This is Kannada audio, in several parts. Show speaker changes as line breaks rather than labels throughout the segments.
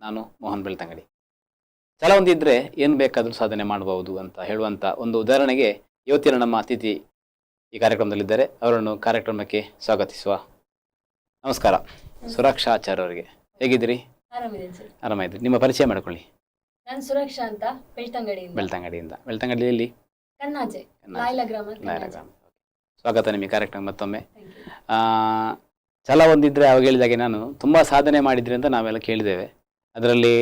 ನಾನು ಮೋಹನ್ ಬೆಳ್ತಂಗಡಿ ಛಲ ಒಂದಿದ್ರೆ ಏನು ಬೇಕಾದರೂ ಸಾಧನೆ ಮಾಡಬಹುದು ಅಂತ ಹೇಳುವಂಥ ಒಂದು ಉದಾಹರಣೆಗೆ ಇವತ್ತಿನ ನಮ್ಮ ಅತಿಥಿ ಈ ಕಾರ್ಯಕ್ರಮದಲ್ಲಿದ್ದಾರೆ. ಅವರನ್ನು ಕಾರ್ಯಕ್ರಮಕ್ಕೆ ಸ್ವಾಗತಿಸುವ. ನಮಸ್ಕಾರ. ಸುರಕ್ಷಾ ಆಚಾರ್ಯ ಅವರಿಗೆ. ಹೇಗಿದ್ದೀರಿ? ಆರಾಮಾಯಿದ್ರಿ ನಿಮ್ಮ ಪರಿಚಯ ಮಾಡಿಕೊಳ್ಳಿ.
ನಾನು ಸುರಕ್ಷಾ ಅಂತ ಬೆಳ್ತಂಗಡಿ
ಬೆಳ್ತಂಗಡಿಯಿಂದ ಬೆಳ್ತಂಗಡಿಯಲ್ಲಿ
ಲಾಯ್ಲ ಗ್ರಾಮ.
ಸ್ವಾಗತ ನಿಮಗೆ. ಕಾರ್ಯಕ್ರಮ ಮತ್ತೊಮ್ಮೆ. ಛಲ ಹೊಂದಿದ್ರೆ ಅವಾಗ ಹೇಳಿದಾಗೆ ನಾನು ತುಂಬ ಸಾಧನೆ ಮಾಡಿದ್ರಿ ಅಂತ ನಾವೆಲ್ಲ ಕೇಳಿದ್ದೇವೆ. ಅದರಲ್ಲಿ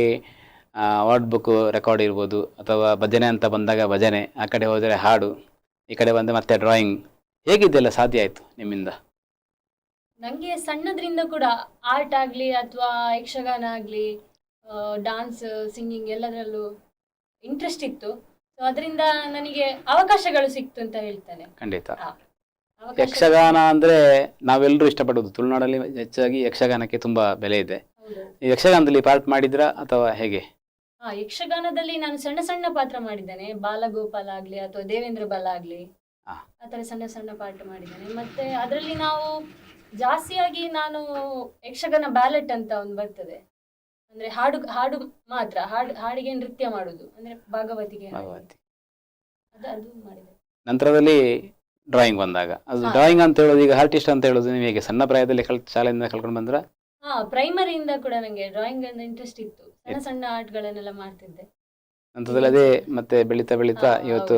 ವರ್ಡ್ ಬುಕ್ ರೆಕಾರ್ಡ್ ಇರ್ಬೋದು ಅಥವಾ ಭಜನೆ ಅಂತ ಬಂದಾಗ ಭಜನೆ ಆ ಕಡೆ ಹೋದರೆ ಹಾಡು ಈ ಕಡೆ ಬಂದರೆ ಮತ್ತೆ ಡ್ರಾಯಿಂಗ್ ಹೇಗಿದ್ದೆಲ್ಲ ಸಾಧ್ಯ ಆಯಿತು ನಿಮ್ಮಿಂದ?
ನನಗೆ ಸಣ್ಣದ್ರಿಂದ ಕೂಡ ಆರ್ಟ್ ಆಗಲಿ ಅಥವಾ ಯಕ್ಷಗಾನ ಆಗಲಿ ಡಾನ್ಸ್ ಸಿಂಗಿಂಗ್ ಎಲ್ಲದರಲ್ಲೂ ಇಂಟ್ರೆಸ್ಟ್ ಇತ್ತು. ಸೊ ಅದರಿಂದ ನನಗೆ ಅವಕಾಶಗಳು ಸಿಕ್ತು ಅಂತ ಹೇಳ್ತಾನೆ.
ಖಂಡಿತ. ಯಕ್ಷಗಾನ ಅಂದರೆ ನಾವೆಲ್ಲರೂ ಇಷ್ಟಪಡೋದು ತುಳುನಾಡಲ್ಲಿ ಹೆಚ್ಚಾಗಿ ಯಕ್ಷಗಾನಕ್ಕೆ ತುಂಬ ಬೆಲೆ ಇದೆ. ಯಕ್ಷಗಾನದಲ್ಲಿ ಪಾರ್ಟ್ ಮಾಡಿದ್ರಾ ಅಥವಾ ಹೇಗೆ?
ಹಾ ಯಕ್ಷಗಾನದಲ್ಲಿ ನಾನು ಸಣ್ಣ ಸಣ್ಣ ಪಾತ್ರ ಮಾಡಿದ್ದೇನೆ. ಬಾಲಗೋಪಾಲ ಆಗ್ಲಿ ಅಥವಾ ದೇವೇಂದ್ರ ಬಲ ಆಗ್ಲಿ. ಆತರ ಸಣ್ಣ ಸಣ್ಣ ಪಾರ್ಟ್ ಮಾಡಿದ್ದೇನೆ. ಮತ್ತೆ ಅದರಲ್ಲಿ ನಾವು ಜಾಸ್ತಿಯಾಗಿ ನಾನು ಯಕ್ಷಗಾನ ಬ್ಯಾಲೆಟ್ ಅಂತ ಒಂದು ಬರ್ತದೆ. ಅಂದ್ರೆ ಹಾಡು ಹಾಡು ಮಾತ್ರ. ಹಾಡು ಹಾಡಿಗೆ ನೃತ್ಯ ಮಾಡುದು ಅಂದ್ರೆ ಭಾಗವತಿಗೆ ಅದು ಮಾಡಿದೆ.
ನಂತರದಲ್ಲಿ ಡ್ರಾಯಿಂಗ್ ಬಂದಾಗ. ಅದು ಡ್ರಾಯಿಂಗ್ ಅಂತ ಹೇಳೋದು ಈಗ ಆರ್ಟಿಸ್ಟ್ ಅಂತ ಹೇಳೋದು ನೀವು ಹೇಗೆ ಸಣ್ಣ ಪ್ರಾಯದಲ್ಲಿ ಕಲ್ ಶಾಲೆಯಿಂದ ಕಲ್ಕೊಂಡು ಬಂದ್ರ?
ಹಾ ಪ್ರೈಮರಿಯಿಂದ ಕೂಡ ನಂಗೆ ಡ್ರಾಯಿಂಗ್ ಅಂದ್ರೆ ಇಂಟ್ರೆಸ್ಟ್ ಇತ್ತು. ಸಣ್ಣ ಸಣ್ಣ ಆರ್ಟ್ಗಳನ್ನೆಲ್ಲ ಮಾಡ್ತಿದ್ದೆ.
ನಂತರದಲ್ಲಿ ಅದೇ ಮತ್ತೆ ಬೆಳೀತಾ ಬೆಳೀತಾ ಇವತ್ತು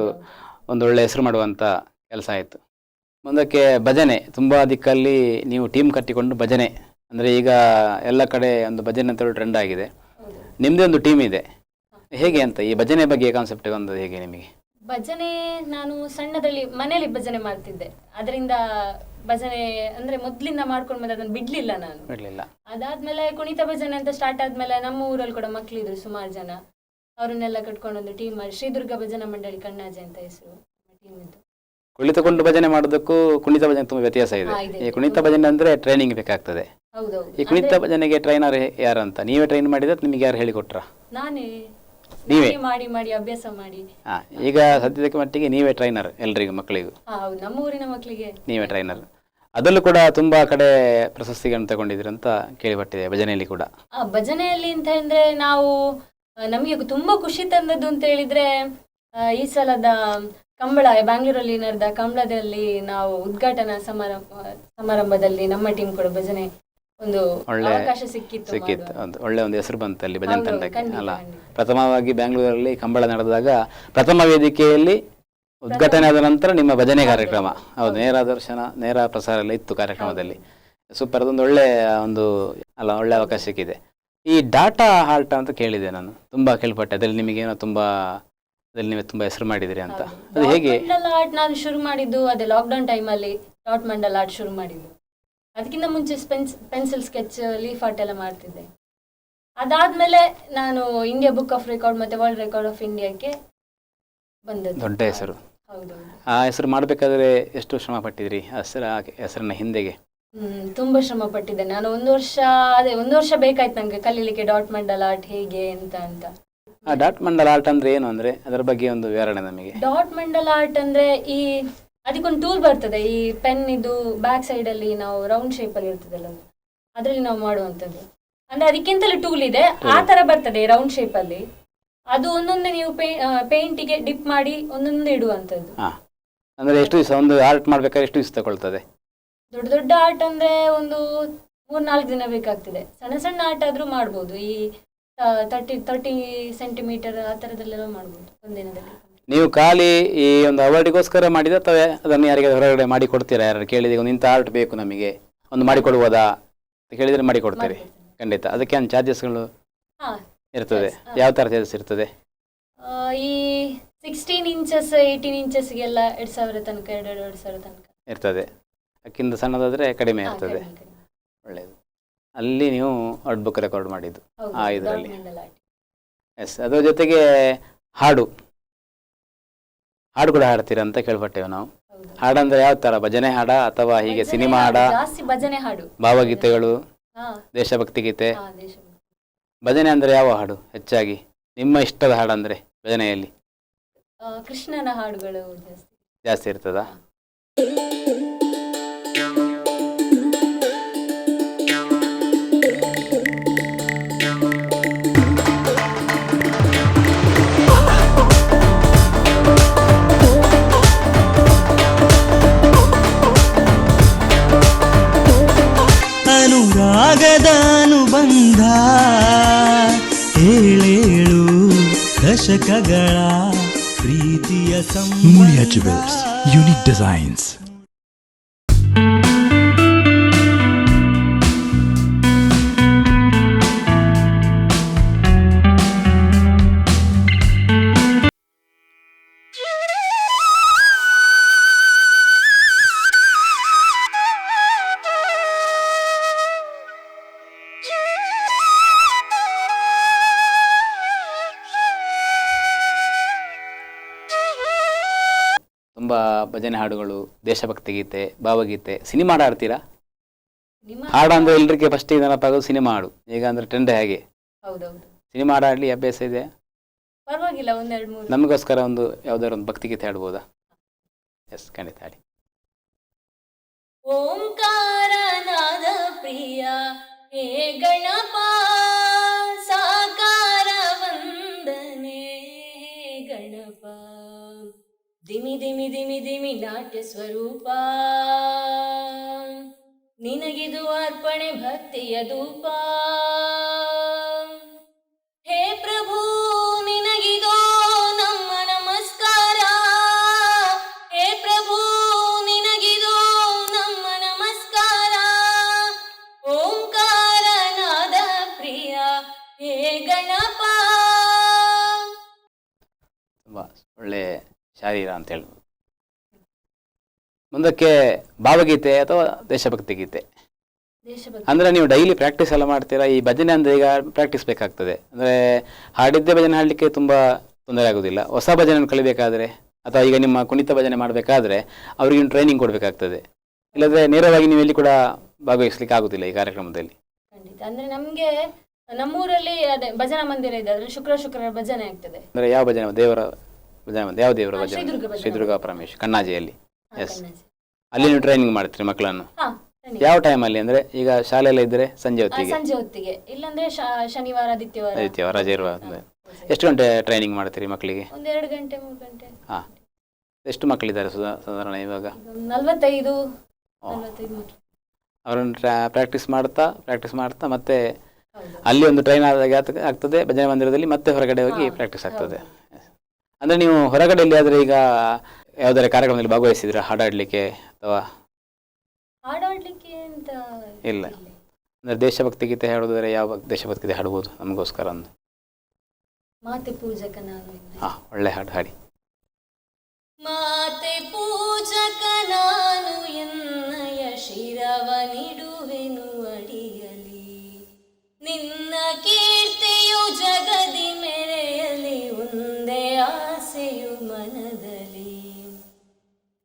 ಒಂದು ಒಳ್ಳೆ ಹೆಸರು ಮಾಡುವಂತ ಕೆಲಸ ಆಯಿತು. ಮುಂದಕ್ಕೆ ಭಜನೆ. ತುಂಬಾ ದಿಕ್ಕಲ್ಲಿ ನೀವು ಟೀಮ್ ಕಟ್ಟಿಕೊಂಡು ಭಜನೆ. ಅಂದ್ರೆ ಈಗ ಎಲ್ಲ ಕಡೆ ಒಂದು ಭಜನೆ ಅಂತ ಹೇಳಿ ಟ್ರೆಂಡ್ ಆಗಿದೆ.
ನಿಮ್ಮದೇ
ನಿಮ್ದೇ ಒಂದು ಟೀಮ್ ಇದೆ. ಹೇಗೆ ಅಂತ ಈ ಭಜನೆ ಬಗ್ಗೆ ಕಾನ್ಸೆಪ್ಟ್ ಬಂದದ್ದು ಹೇಗೆ ನಿಮಗೆ?
ಭಜನೆ ನಾನು ಸಣ್ಣದಲ್ಲಿ ಮನೆಯಲ್ಲಿ ಭಜನೆ ಮಾಡ್ತಿದ್ದೆ. ಅದರಿಂದ ಭಜನೆ ಅಂದ್ರೆ ಮೊದ್ಲಿಂದ ಮಾಡ್ಕೊಂಡು ಬಂದ ಅದನ್ನ ಬಿಡ್ಲಿಲ್ಲ ನಾನು.
ಬಿಡ್ಲಿಲ್ಲ.
ಅದಾದ್ಮೇಲೆ ಕುಣಿತ ಭಜನೆ ಅಂತ ಸ್ಟಾರ್ಟ್ ಆದ್ಮೇಲೆ ನಮ್ಮ ಊರಲ್ಲಿ ಕೂಡ ಮಕ್ಳಿದ್ರು ಸುಮಾರು ಜನ. ಅವ್ರನ್ನೆಲ್ಲ ಕಟ್ಕೊಂಡು ಒಂದು ಟೀಮ್ ಮಾಡಿ ಶ್ರೀದುರ್ಗ ಭಜನಾ ಮಂಡಳಿ ಕಣ್ಣಾಜೆ ಅಂತ ಹೆಸರು ಟೀಮ್ ಇದ್ದು
ಕುಳಿತುಕೊಂಡು ಭಜನೆ ಮಾಡೋದಕ್ಕೂ ಕುಣಿತ ಭಜನೆ ತುಂಬಾ ವ್ಯತ್ಯಾಸ ಇದೆ. ಈ ಕುಣಿತ ಭಜನೆ ಅಂದ್ರೆ ಟ್ರೈನಿಂಗ್ ಬೇಕಾಗ್ತದೆ. ಈ ಕುಣಿತ ಭಜನೆಗೆ ಟ್ರೈನರ್ ಯಾರು ಅಂತ ನೀವೇ ಟ್ರೈನ್ ಮಾಡಿದ್ರೆ ನಿಮಗೆ ಯಾರು ಹೇಳಿಕೊಟ್ರ?
ನಾನೇ.
ನೀವೇ?
ಮಾಡಿ ಮಾಡಿ ಅಭ್ಯಾಸ ಮಾಡಿ.
ಹಾ ಈಗ ಸದ್ಯದ ಮಟ್ಟಿಗೆ ನೀವೇ ಟ್ರೈನರ್ ಎಲ್ರಿಗೂ ಮಕ್ಕಳಿಗೂ?
ಹೌದು ನಮ್ಮ ಊರಿನ ಮಕ್ಕಳಿಗೆ.
ನೀವೇ ಟ್ರೈನರ್ ಅದರಲ್ಲೂ ಕೂಡ ತುಂಬಾ ಕಡೆ ಪ್ರಶಸ್ತಿಗಳನ್ನು ತಗೊಂಡಿದ್ರಿ ಅಂತ ಕೇಳಿಪಟ್ಟಿದೆ ಭಜನೆಯಲ್ಲಿ ಕೂಡ.
ಆ ಭಜನೆಯಲ್ಲಿ ಅಂತ ಅಂದ್ರೆ ನಾವು ಆ, ನಮಗೆ ತುಂಬಾ ಖುಷಿ ತಂದದ್ದು ಅಂತ ಹೇಳಿದ್ರೆ ಆ, ಈ ಸಲದ ಕಂಬಳ ಬ್ಯಾಂಗ್ಳೂರಲ್ಲಿ ನಡೆದ ಕಂಬಳದಲ್ಲಿ ನಾವು ಉದ್ಘಾಟನಾ ಸಮಾರಂಭ ಸಮಾರಂಭದಲ್ಲಿ ನಮ್ಮ ಟೀಮ್ ಕೂಡ ಭಜನೆ ಒಂದು
ಒಳ್ಳೆ
ಅವಕಾಶ ಸಿಕ್ಕಿತ್ತು
ಸಿಕ್ಕಿತ್ತು.
ಮಾಡುವ.
ಒಳ್ಳೆ ಒಂದು ಹೆಸರು ಬಂತು ಅಲ್ಲಿ ಭಜನ್ ತಂಡಕ್ಕೆ ಅಲ್ಲ. ಪ್ರಥಮವಾಗಿ ಬೆಂಗಳೂರಲ್ಲಿ ಕಂಬಳ ನಡೆದಾಗ ಪ್ರಥಮ ವೇದಿಕೆಯಲ್ಲಿ ಉದ್ಘಾಟನೆ ಆದ ನಂತರ ನಿಮ್ಮ ಭಜನೆ ಕಾರ್ಯಕ್ರಮ. ಹೌದು ನೇರ ದರ್ಶನ ನೇರ ಪ್ರಸಾರ ಎಲ್ಲ ಇತ್ತು ಕಾರ್ಯಕ್ರಮದಲ್ಲಿ. ಸೂಪರ್ ಅದೊಂದು ಒಳ್ಳೆ ಒಂದು ಅಲ್ಲ ಒಳ್ಳೆ ಅವಕಾಶ ಸಿಕ್ಕಿದೆ. ಈ ಡಾಟಾ ಹಾಲ್ಟ್ ಅಂತ ಕೇಳಿದೆ ನಾನು. ತುಂಬಾ ಕೇಳ್ಪಟ್ಟೆ. ಅದ್ರಲ್ಲಿ ನಿಮಗೆ ಏನೋ ತುಂಬಾ ಅದ್ರಲ್ಲಿ ನೀವು ತುಂಬಾ ಹೆಸರು ಮಾಡಿದಿರಿ ಅಂತ. ಅದು ಹೇಗೆ?
ನಾನು ಶುರು ಮಾಡಿದ್ದು ಅದೇ ಲಾಕ್ಡೌನ್ ಟೈಮಲ್ಲಿ ಡಾಟ್ ಮಂಡಲ ಆರ್ಟ್ ಶುರು ಮಾಡಿದ್ದು. ಅದಕ್ಕಿಂತ ಮುಂಚೆ pens pencil sketch leaf art ಎಲ್ಲ ಮಾಡ್ತಿದ್ದೆ. ಅದಾದ್ಮೇಲೆ ನಾನು ಇಂಡಿಯಾ ಬುಕ್ ಆಫ್ ರೆಕಾರ್ಡ್ ಮತ್ತೆ ವರ್ಲ್ಡ್ ರೆಕಾರ್ಡ್ ಆಫ್ ಇಂಡಿಯಾಕ್ಕೆ ಬಂದದ್ದು.
ದೊಡ್ಡ ಹೆಸರು.
ಹೌದು
ಆ ಹೆಸರು ಮಾಡಬೇಕಾದ್ರೆ ಎಷ್ಟು ಶ್ರಮ ಪಟ್ಟಿದ್ರಿ ಹೆಸರ ಆ ಹೆಸರನ್ನ ಹಿಂದೆಗೆ.
ಹ್ಮ್ ತುಂಬಾ ಶ್ರಮ ಪಟ್ಟಿದ್ದೆ. ನಾನು ಒಂದು ವರ್ಷ ಅದೇ ಒಂದು ವರ್ಷ ಬೇಕಾಯ್ತು ನಂಗೆ ಕಲೀಲಿಕ್ಕೆ ಡಾಟ್ ಮಂಡಲ ಆರ್ಟ್ ಹೇಗೆ ಅಂತ ಅಂತ.
ಆ ಡಾಟ್ ಮಂಡಲ ಆರ್ಟ್ ಅಂದ್ರೆ ಏನು? ಅಂದ್ರೆ ಅದರ ಬಗ್ಗೆ ಒಂದು ವಿವರಣೆ ನಮಗೆ.
ಡಾಟ್ ಮಂಡಲ ಆರ್ಟ್ ಅಂದ್ರೆ ಈ ಅದಕ್ಕೊಂದು ಟೂಲ್ ಬರ್ತದೆ. ಈ ಪೆನ್ ಇದು ಬ್ಯಾಕ್ ಸೈಡ್ ಅಲ್ಲಿ ನಾವು ರೌಂಡ್ ಶೇಪ್ ಅಲ್ಲಿ ಇರ್ತದಲ್ಲ ಅದರಲ್ಲಿ ನಾವು ಮಾಡುವಂತದ್ದು ಅಂದ್ರೆ ಅದಕ್ಕಿಂತಲೂ ಟೂಲ್ ಇದೆ. ಆ ತರ ಬರ್ತದೆ ರೌಂಡ್ ಶೇಪ್ ಅಲ್ಲಿ. ಅದು ಒಂದೊಂದೇ ನೀವು ಪೇಂಟಿಗೆ ಡಿಪ್ ಮಾಡಿ ಒಂದೊಂದು ಇಡುವಂತದ್ದು
ಅಂದ್ರೆ ಎಷ್ಟು ದಿವಸ ಒಂದು ಆರ್ಟ್ ಮಾಡ್ಬೇಕಾದ್ರೆ ಎಷ್ಟು ದಿವಸ ತಗೊಳ್ತದೆ?
ದೊಡ್ಡ ದೊಡ್ಡ ಆರ್ಟ್ ಅಂದ್ರೆ ಒಂದು ಮೂರ್ನಾಲ್ಕು ದಿನ ಬೇಕಾಗ್ತದೆ. ಸಣ್ಣ ಸಣ್ಣ ಆರ್ಟ್ ಆದ್ರೂ ಮಾಡ್ಬೋದು. ಈ ತರ್ಟಿ ತರ್ಟಿ ಸೆಂಟಿಮೀಟರ್ ಆ ತರದಲ್ಲೆಲ್ಲ ಮಾಡ್ಬೋದು. ಒಂದಿನದಲ್ಲಿ.
ನೀವು ಖಾಲಿ ಈ ಒಂದು ಅವಾರ್ಡಿಗೋಸ್ಕರ ಮಾಡಿದ ಅಥವಾ ಅದನ್ನು ಯಾರಿಗೆ ಹೊರಗಡೆ ಮಾಡಿ ಕೊಡ್ತೀರಾ ಯಾರು ಕೇಳಿದ ಒಂದು ಇಂಥ ಆರ್ಟ್ ಬೇಕು ನಮಗೆ. ಒಂದು ಮಾಡಿಕೊಡ್ಬೋದಾ ಅಂತ ಕೇಳಿದರೆ ಮಾಡಿ ಕೊಡ್ತೀರಿ ಖಂಡಿತ. ಅದಕ್ಕೆ ಏನು ಚಾರ್ಜಸ್ಗಳು ಇರ್ತದೆ. ಯಾವ ಥರ ಚಾರ್ಜಸ್ ಇರ್ತದೆ?
ಈ ಸಿಕ್ಸ್ಟೀನ್ ಇಂಚಸ್ ಏಯ್ಟೀನ್ ಇಂಚಸ್ಗೆಲ್ಲ ಎರಡು ಸಾವಿರ ತನಕ ಎರಡು ಎರಡು ಸಾವಿರ ತನಕ.
ಇರ್ತದೆ. ಅಕ್ಕಿಂತ ಸಣ್ಣದಾದರೆ ಕಡಿಮೆ ಇರ್ತದೆ. ಒಳ್ಳೆಯದು ಅಲ್ಲಿ ನೀವು ಔಟ್ ಬುಕ್ ರೆಕಾರ್ಡ್ ಮಾಡಿದ್ದು ಆ, ಇದ್ರಲ್ಲಿ. ಎಸ್ ಅದರ ಜೊತೆಗೆ ಹಾಡು. ಹಾಡು ಕೂಡ ಹಾಡ್ತೀರಾ ಅಂತ ಕೇಳ್ಪಟ್ಟೆವು ನಾವು. ಹಾಡಂದ್ರೆ ಯಾವ ತರ? ಭಜನೆ ಹಾಡ ಅಥವಾ ಹೀಗೆ ಸಿನಿಮಾ ಹಾಡ
ಜಾಸ್ತಿ ಭಜನೆ ಹಾಡು.
ಭಾವಗೀತೆಗಳು ದೇಶಭಕ್ತಿ ಗೀತೆ. ಭಜನೆ ಅಂದ್ರೆ ಯಾವ ಹಾಡು? ಹೆಚ್ಚಾಗಿ ನಿಮ್ಮ ಇಷ್ಟದ ಹಾಡು ಅಂದ್ರೆ ಭಜನೆಯಲ್ಲಿ.
ಕೃಷ್ಣನ ಹಾಡುಗಳು ಜಾಸ್ತಿ.
ಜಾಸ್ತಿ ಇರ್ತದಾ?
ದಶಕಗಳ ಪ್ರೀತಿಯ
Mulia Jewels, unique designs.
ತುಂಬ ಭಜನೆ ಹಾಡುಗಳು ದೇಶಭಕ್ತಿ ಗೀತೆ ಭಾವಗೀತೆ ಸಿನಿಮಾ ಹಾಡು ಹಾಡ್ತೀರಾ? ಹಾಡು ಅಂದ್ರೆ ಎಲ್ರಿಗೆ ಫಸ್ಟ್ ನೆನಪಾಗೋದು ಸಿನಿಮಾ ಹಾಡು. ಈಗ ಅಂದ್ರೆ ಟ್ರೆಂಡ್ ಹೇಗೆ?
ಹೌದೌದು.
ಸಿನಿಮಾ ಹಾಡು ಹಾಡ್ಲಿ ಅಭ್ಯಾಸ ಇದೆ
ಪರವಾಗಿಲ್ಲ ಒಂದೆರಡು ಮೂರು.
ನಮಗೋಸ್ಕರ ಒಂದು ಯಾವ್ದಾದ್ರು ಒಂದು ಭಕ್ತಿಗೀತೆ ಹಾಡ್ಬೋದಾ? ಎಸ್ ಖಂಡಿತ ಹಾಡಿ.
ಓಂಕಾರನಾದ ಪ್ರಿಯ ಹೇ ಗಣಪ ದಿಮಿ ದಿಮಿ ದಿಮಿ ದಿಮಿ ನಾಟ್ಯ ಸ್ವರೂಪ. ನಿನಗಿದು ಅರ್ಪಣೆ ಭಕ್ತಿಯ ಧೂಪ. ಹೇ ಪ್ರಭು
ಶಾರೀರ ಅಂತ ಹೇಳ್ಬೋದು ಮುಂದಕ್ಕೆ ಭಾವಗೀತೆ ಅಥವಾ ದೇಶಭಕ್ತಿ ಗೀತೆ. ಅಂದ್ರೆ ನೀವು ಡೈಲಿ ಪ್ರಾಕ್ಟೀಸ್ ಎಲ್ಲ ಮಾಡ್ತೀರಾ ಈ ಭಜನೆ ಅಂದ್ರೆ ಈಗ ಪ್ರಾಕ್ಟೀಸ್ ಬೇಕಾಗ್ತದೆ. ಅಂದ್ರೆ ಹಾಡಿದ್ದೇ ಭಜನೆ ಹಾಡಲಿಕ್ಕೆ ತುಂಬಾ ತೊಂದರೆ ಆಗುದಿಲ್ಲ. ಹೊಸ ಭಜನೆ ಕಲಿಬೇಕಾದ್ರೆ ಅಥವಾ ಈಗ ನಿಮ್ಮ ಕುಣಿತ ಭಜನೆ ಮಾಡಬೇಕಾದ್ರೆ ಅವ್ರಿಗೆ ಟ್ರೈನಿಂಗ್ ಕೊಡಬೇಕಾಗ್ತದೆ. ಇಲ್ಲದ್ರೆ ನೇರವಾಗಿ ನೀವು ಇಲ್ಲಿ ಕೂಡ ಭಾಗವಹಿಸ್ಲಿಕ್ಕೆ ಆಗುದಿಲ್ಲ ಈ ಕಾರ್ಯಕ್ರಮದಲ್ಲಿ.
ಖಂಡಿತ. ಅಂದ್ರೆ ನಮ್ಗೆ ನಮ್ಮೂರಲ್ಲಿ ಅದೇ ಭಜನಾ ಮಂದಿರ ಇದೆ ಅದ್ರಲ್ಲಿ ಶುಕ್ರ ಶುಕ್ರವಾರ ಭಜನೆ ಆಗ್ತದೆ.
ಅಂದ್ರೆ ಯಾವ ಭಜನೆ? ದೇವರ ಭಜನೆ ಮಂದಿರ? ಯಾವ ದೇವರ ಭಜನೆ
ಶ್ರೀದುರ್ಗ ದುರ್ಗಾ
ಶ್ರೀದುರ್ಗ ಪರಮೇಶ್ ಕಣ್ಣಾಜಿಯಲ್ಲಿ.
ಎಸ್.
ಅಲ್ಲಿ ನೀವು ಟ್ರೈನಿಂಗ್ ಮಾಡ್ತೀರಿ ಮಕ್ಕಳನ್ನು?
ಹಾ ಟೈಮ್
ಯಾವ ಟೈಮಲ್ಲಿ ಅಂದ್ರೆ ಈಗ ಶಾಲೆ ಎಲ್ಲ ಇದ್ರೆ ಸಂಜೆ ಹೊತ್ತಿಗೆ?
ಸಂಜೆ ಹೊತ್ತಿಗೆ. ಇಲ್ಲಾಂದ್ರೆ ಶನಿವಾರ ಆದಿತ್ಯವಾರ.
ಆದಿತ್ಯವಾರ, ರಜೆ ಇರುವ. ಎಷ್ಟು ಗಂಟೆ ಟ್ರೈನಿಂಗ್ ಮಾಡ್ತೀರಿ ಮಕ್ಕಳಿಗೆ?
ಒಂದು ಎರಡು ಗಂಟೆ ಮೂರು ಗಂಟೆ.
ಹಾ. ಎಷ್ಟು ಮಕ್ಕಳಿದ್ದಾರೆ ಸುಧಾ ಸಾಧಾರಣ ಇವಾಗ?
ನಲ್ವತ್ತೈದು.
ಅವರನ್ನು ಪ್ರಾಕ್ಟೀಸ್ ಮಾಡ್ತಾ ಪ್ರಾಕ್ಟೀಸ್ ಮಾಡ್ತಾ ಮತ್ತೆ ಅಲ್ಲಿ ಒಂದು ಟ್ರೈನ್ ಆದಾಗ ಆಗ್ತದೆ ಭಜನೆ ಮಂದಿರದಲ್ಲಿ ಮತ್ತೆ ಹೊರಗಡೆ ಹೋಗಿ ಪ್ರಾಕ್ಟೀಸ್ ಆಗ್ತದೆ. ಅಂದ್ರೆ ನೀವು ಹೊರಗಡೆ ಆದ್ರೆ ಈಗ ಯಾವ್ದಾರ ಕಾರ್ಯಕ್ರಮದಲ್ಲಿ ಭಾಗವಹಿಸಿದ್ರ ಹಾಡಾಡ್ಲಿಕ್ಕೆ ಅಥವಾ
ಹಾಡಾಡ್ಲಿಕ್ಕೆ ಅಂತ
ಇಲ್ಲ. ಅಂದ್ರೆ ದೇಶಭಕ್ತಿ ಗೀತೆ ಹಾಡೋದಾದ್ರೆ ಯಾವ ದೇಶಭಕ್ತಿ ಗೀತೆ ಹಾಡ್ಬೋದು? ನಮಗೋಸ್ಕರ ಅಂದ್ರೆ
ಮಾತೆ ಪೂಜಕ ನಾನು
ಹಾ ಒಳ್ಳೆ ಹಾಡು ಹಾಡಿ.
ಮಾತೆ ಪೂಜಕ ನಾನು ಎನ್ನಯ ಶಿರವ ನಿಡುವೆನು ಅಡಿಯಲಿ ನಿನ್ನ ಕೀರ್ತಿಯು ಜಗದಿ ಒಂದೇ ಆಸೆಯು ಮನದಲ್ಲಿ.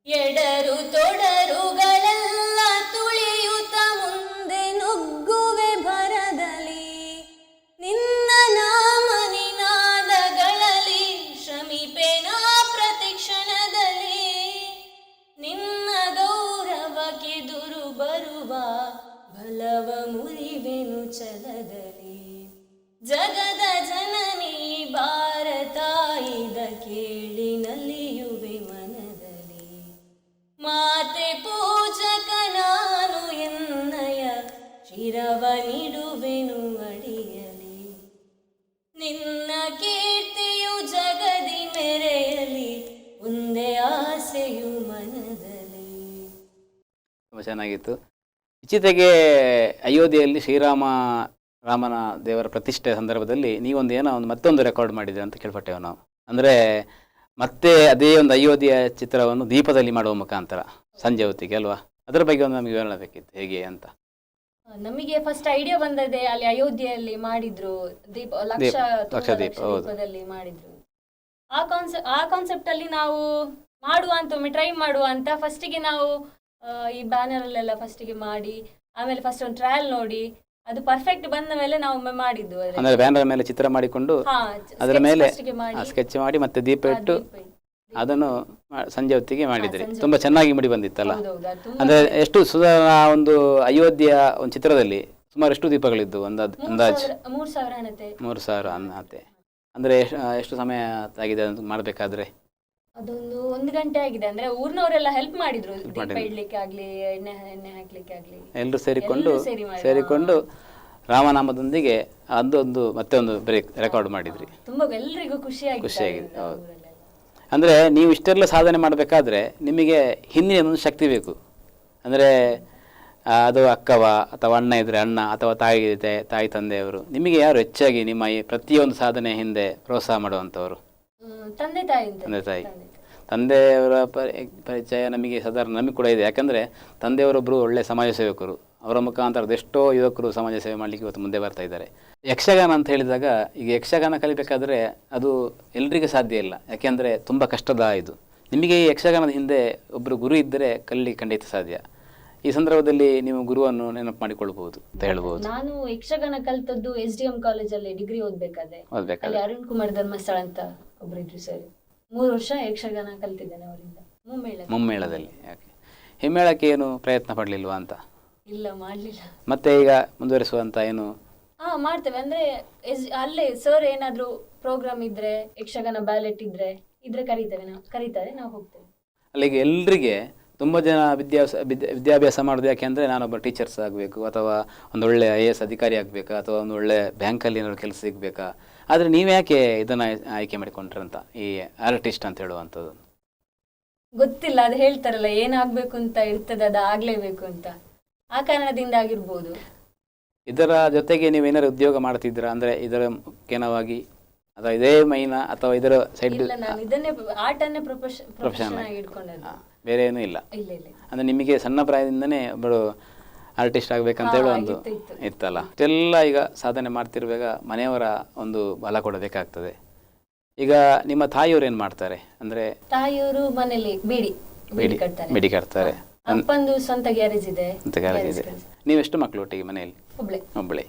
ಎಡರು ತೊಡರುಗಳೆಲ್ಲ
ತುಂಬ ಇಚ್ಚಿತೆಗೆ ಅಯೋಧ್ಯೆಯಲ್ಲಿ ಶ್ರೀರಾಮ ರಾಮನ ದೇವರ ಪ್ರತಿಷ್ಠೆ ಸಂದರ್ಭದಲ್ಲಿ ನೀವೊಂದು ಏನೋ ಒಂದು ಮತ್ತೊಂದು ರೆಕಾರ್ಡ್ ಮಾಡಿದ್ರಿ ಅಂತ ಕೇಳ್ಪಟ್ಟೆವು ನಾವು. ಅಂದರೆ ಮತ್ತೆ ಅದೇ ಒಂದು ಅಯೋಧ್ಯೆಯ ಚಿತ್ರವನ್ನು ದೀಪದಲ್ಲಿ ಮಾಡುವ ಮುಖಾಂತರ ಸಂಜೆ ಹೊತ್ತಿಗೆ ಅಲ್ವಾ? ಅದರ ಬಗ್ಗೆ ಒಂದು ನಮಗೆ ವಿವರಣೆ ಬೇಕಿತ್ತು ಹೇಗೆ ಅಂತ.
ನಮಗೆ ಫಸ್ಟ್ ಐಡಿಯಾ ಬಂದದೆ ಅಲ್ಲಿ ಅಯೋಧ್ಯೆಯಲ್ಲಿ ಮಾಡಿದ್ರು ದೀಪ ಲಕ್ಷ. ದೀಪದಲ್ಲಿ ಮಾಡಿದ್ರು. ಆ ಕಾನ್ಸೆಪ್ಟ್ ಆ ಕಾನ್ಸೆಪ್ಟ್ ಅಲ್ಲಿ ನಾವು ಮಾಡುವ ಅಂತ ಒಮ್ಮೆ ಟ್ರೈ ಮಾಡುವ ಅಂತ ಫಸ್ಟಿಗೆ ನಾವು ಈ ಬ್ಯಾನರ್ ಅಲ್ಲೆಲ್ಲ ಫಸ್ಟಿಗೆ ಮಾಡಿ ಆಮೇಲೆ ಫಸ್ಟ್ ಒಂದು ಟ್ರಯಲ್ ನೋಡಿ ಅದು ಪರ್ಫೆಕ್ಟ್ ಬಂದ ಮೇಲೆ ನಾವು ಒಮ್ಮೆ ಮಾಡಿದ್ದು
ಅಂದ್ರೆ ಬ್ಯಾನರ್ ಮೇಲೆ ಚಿತ್ರ ಮಾಡಿಕೊಂಡು ಅದರ ಮೇಲೆ
ಗೆ
ಸ್ಕೆಚ್ ಮಾಡಿ ಮತ್ತೆ ದೀಪ ಇಟ್ಟು ಅದನ್ನು ಸಂಜೆ ಹೊತ್ತಿಗೆ ಮಾಡಿದ್ರಿ. ತುಂಬಾ ಚೆನ್ನಾಗಿ ಮುಡಿ ಬಂದಿತ್ತಲ್ಲ.
ಅಂದ್ರೆ ಅದು
ಎಷ್ಟು ಸುಧಾರ ಒಂದು ಅಯೋಧ್ಯೆಯ ಒಂದು ಚಿತ್ರದಲ್ಲಿ ಸುಮಾರು ಎಷ್ಟು ದೀಪಗಳಿದ್ದು ಅಂದಾಜು
ಮೂರು
ಅಂದಾಜು
ಸಾವಿರ- ಮೂರು ಸಾವಿರ
ಮೂರು ಸಾವಿರ ಅನ್ನತೆ ಅಂದ್ರೆ ಎಷ್ಟು ಸಮಯ ಆಗಿದೆ ಅಂತ ಮಾಡಬೇಕಾದ್ರೆ?
ಅದೊಂದು ಒಂದು ಗಂಟೆ ಆಗಿದೆ ಅಂದ್ರೆ ಊರ್ನವರೆಲ್ಲ ಹೆಲ್ಪ್ ಮಾಡಿದ್ರು ದೀಪ. ಇಡ್ಲಿಕ್ಕೆ ಆಗ್ಲಿ ಎಣ್ಣೆ ಎಣ್ಣೆ ಹಾಕ್ಲಿಕ್ಕೆ ಆಗ್ಲಿ.
ಎಲ್ಲರೂ ಸೇರಿಕೊಂಡು
ಸೇರಿ
ಸೇರಿಕೊಂಡು ರಾಮನಾಮದೊಂದಿಗೆ ಅದೊಂದು ಮತ್ತೆ ಒಂದು ಬ್ರೇಕ್ ರೆಕಾರ್ಡ್ ಮಾಡಿದ್ರಿ.
ತುಂಬಾ ಎಲ್ರಿಗೂ ಖುಷಿ ಆಗಿದೆ
ಖುಷಿಯಾಗಿದೆ, ಹೌದು. ಅಂದರೆ ನೀವು ಇಷ್ಟೆಲ್ಲ ಸಾಧನೆ ಮಾಡಬೇಕಾದ್ರೆ ನಿಮಗೆ ಹಿಂದಿನ ಒಂದು ಶಕ್ತಿ ಬೇಕು. ಅಂದರೆ ಅದು ಅಕ್ಕವ ಅಥವಾ ಅಣ್ಣ ಇದ್ದರೆ ಅಣ್ಣ ಅಥವಾ ತಾಯಿ ಇದೆ ತಾಯಿ ತಂದೆಯವರು ನಿಮಗೆ ಯಾರು ಹೆಚ್ಚಾಗಿ ನಿಮ್ಮ ಈ ಪ್ರತಿಯೊಂದು ಸಾಧನೆ ಹಿಂದೆ ಪ್ರೋತ್ಸಾಹ ಮಾಡುವಂಥವ್ರು?
ತಂದೆ ತಾಯಿ
ತಂದೆ ತಾಯಿ
ತಂದೆ ತಾಯಿ.
ತಂದೆಯವರ ಪರಿ ಪರಿಚಯ ನಮಗೆ ಸಾಧಾರಣ ನಮಗೆ ಕೂಡ ಇದೆ. ಯಾಕಂದರೆ ತಂದೆಯವರೊಬ್ಬರು ಒಳ್ಳೆ ಸಮಾಜ ಸೇವಕರು. ಅವರ ಮುಖಾಂತರ ಎಷ್ಟೋ ಯುವಕರು ಸಮಾಜ ಸೇವೆ ಮಾಡಲಿಕ್ಕೆ ಇವತ್ತು ಮುಂದೆ ಬರ್ತಾ ಇದ್ದಾರೆ. ಯಕ್ಷಗಾನ ಅಂತ ಹೇಳಿದಾಗ ಈಗ ಯಕ್ಷಗಾನ ಕಲಿಬೇಕಾದ್ರೆ ಅದು ಎಲ್ರಿಗೂ ಸಾಧ್ಯ ಇಲ್ಲ. ಯಾಕೆಂದರೆ ತುಂಬ ಕಷ್ಟದ ಇದು. ನಿಮಗೆ ಈ ಯಕ್ಷಗಾನದ ಹಿಂದೆ ಒಬ್ಬರು ಗುರು ಇದ್ದರೆ ಕಲಿ ಖಂಡಿತ ಸಾಧ್ಯ. ಈ ಸಂದರ್ಭದಲ್ಲಿ ನೀವು ಗುರುವನ್ನು ನೆನಪು ಮಾಡಿಕೊಳ್ಳಬಹುದು ಅಂತ ಹೇಳಬಹುದು.
ನಾನು ಯಕ್ಷಗಾನ ಕಲ್ತದ್ದು ಎಸ್ ಡಿ ಎಂ ಕಾಲೇಜಲ್ಲಿ ಡಿಗ್ರಿ ಓದ್ಬೇಕಾದ್ರೆ. ಅಲ್ಲಿ ಅರುಣ್ ಕುಮಾರ್ ಧರ್ಮಸ್ಥಳ ಅಂತ ಒಬ್ಬರಿದ್ರು ಸರ್. ಮೂರು ವರ್ಷ ಯಕ್ಷಗಾನ ಕಲ್ತಿದ್ದೇನೆ ಅವರಿಂದ. ಮುಮ್ಮೇಳ
ಮುಮ್ಮೇಳದಲ್ಲಿ ಹಿಮ್ಮೇಳಕ್ಕೆ ಏನು ಪ್ರಯತ್ನ ಪಡಲಿಲ್ವಾ ಅಂತ?
ಇಲ್ಲ ಮಾಡ್ಲಿಲ್ಲ.
ಮತ್ತೆ ಈಗ ಮುಂದುವರಿಸುವಂತ ಏನು?
ಹಾ ಮಾಡ್ತೇವೆ. ಅಂದ್ರೆ ಎಸ್- ಅಲ್ಲೇ ಸರ್ ಏನಾದ್ರೂ ಪ್ರೋಗ್ರಾಮ್ ಇದ್ರೆ ಯಕ್ಷಗಾನ ಬ್ಯಾಲೆಟ್ ಇದ್ರೆ ಇದ್ರೆ ಕರೀತೇವೆ ನಾವು ಕರೀತಾರೆ ನಾವು ಹೋಗ್ತೇವೆ.
ಅಲ್ಲಿಗೆ ಎಲ್ರಿಗೆ ತುಂಬ ಜನ ವಿದ್ಯಾಭ್ಯಾಸ ವಿದ್ಯಾ ವಿದ್ಯಾಭ್ಯಾಸ ಮಾಡೋದು ಯಾಕೆ ಅಂದರೆ ನಾನೊಬ್ಬ ಟೀಚರ್ಸ್ ಆಗಬೇಕು ಅಥವಾ ಒಂದು ಒಳ್ಳೆ ಐ ಎ ಎಸ್ ಅಧಿಕಾರಿ ಆಗಬೇಕಾ ಅಥವಾ ಒಂದು ಒಳ್ಳೆ ಬ್ಯಾಂಕಲ್ಲಿ ಏನಾದ್ರು ಕೆಲಸ ಸಿಗಬೇಕಾ? ಆದರೆ ನೀವು ಯಾಕೆ ಇದನ್ನು ಆಯ್ಕೆ ಮಾಡಿಕೊಂಡ್ರಂತ ಈ ಆರ್ಟಿಸ್ಟ್ ಅಂತ ಹೇಳುವಂಥದ್ದು?
ಗೊತ್ತಿಲ್ಲ ಅದು ಹೇಳ್ತಾರಲ್ಲ ಏನಾಗಬೇಕು ಅಂತ ಇರ್ತದೆ ಅದು ಆಗಲೇಬೇಕು ಅಂತ. ಆ ಕಾರಣದಿಂದ ಆಗಿರ್ಬೋದು.
ಇದರ ಜೊತೆಗೆ ನೀವು ಏನಾದ್ರು ಉದ್ಯೋಗ ಮಾಡ್ತಿದ್ದೀರಾ? ಅಂದರೆ ಇದರ ಮುಖ್ಯವಾಗಿ ಅಥವಾ ಇದೇ ಮೈನ ಅಥವಾ ಇದರ ಸೈಡ್
ಇದನ್ನೇ ಆರ್ಟನ್ನೇ ಪ್ರೊಫೆಷನ್ ಪ್ರೊಫೆಷನ್ ಆಗಿ.
ಬೇರೆ ಏನೂ ಇಲ್ಲ ಅಂದ್ರೆ ನಿಮಗೆ ಸಣ್ಣ ಪ್ರಾಯದಿಂದನೇ ಒಬ್ಬರು ಆರ್ಟಿಸ್ಟ್ ಆಗಬೇಕಂತ ಹೇಳೋ ಒಂದು
ಇತ್ತು, ಇತ್ತು.
ಇತ್ತಲ್ಲ. ಇಷ್ಟೆಲ್ಲ ಈಗ ಸಾಧನೆ ಮಾಡ್ತಿರುವಾಗ ಮನೆಯವರ ಒಂದು ಬಲ ಕೊಡಬೇಕಾಗ್ತದೆ ಈಗ ನಿಮ್ಮ ತಾಯಿಯವರು ಏನು ಮಾಡ್ತಾರೆ? ಅಂದ್ರೆ
ತಾಯಿಯವರು ಮನೇಲಿ ಬೀಡಿ
ಬಿಡಿ
ಬೀಡಿ ಕಟ್ತಾರೆ. ಅಪ್ಪಂದು ಸ್ವಂತ ಗ್ಯಾರೇಜ್ ಇದೆ.
ಗ್ಯಾರೇಜ್ ಇದೆ. ನೀವೆಷ್ಟು ಮಕ್ಕಳು ಒಟ್ಟಿಗೆ ಮನೆಯಲ್ಲಿ?
ಒಬ್ಳೆ.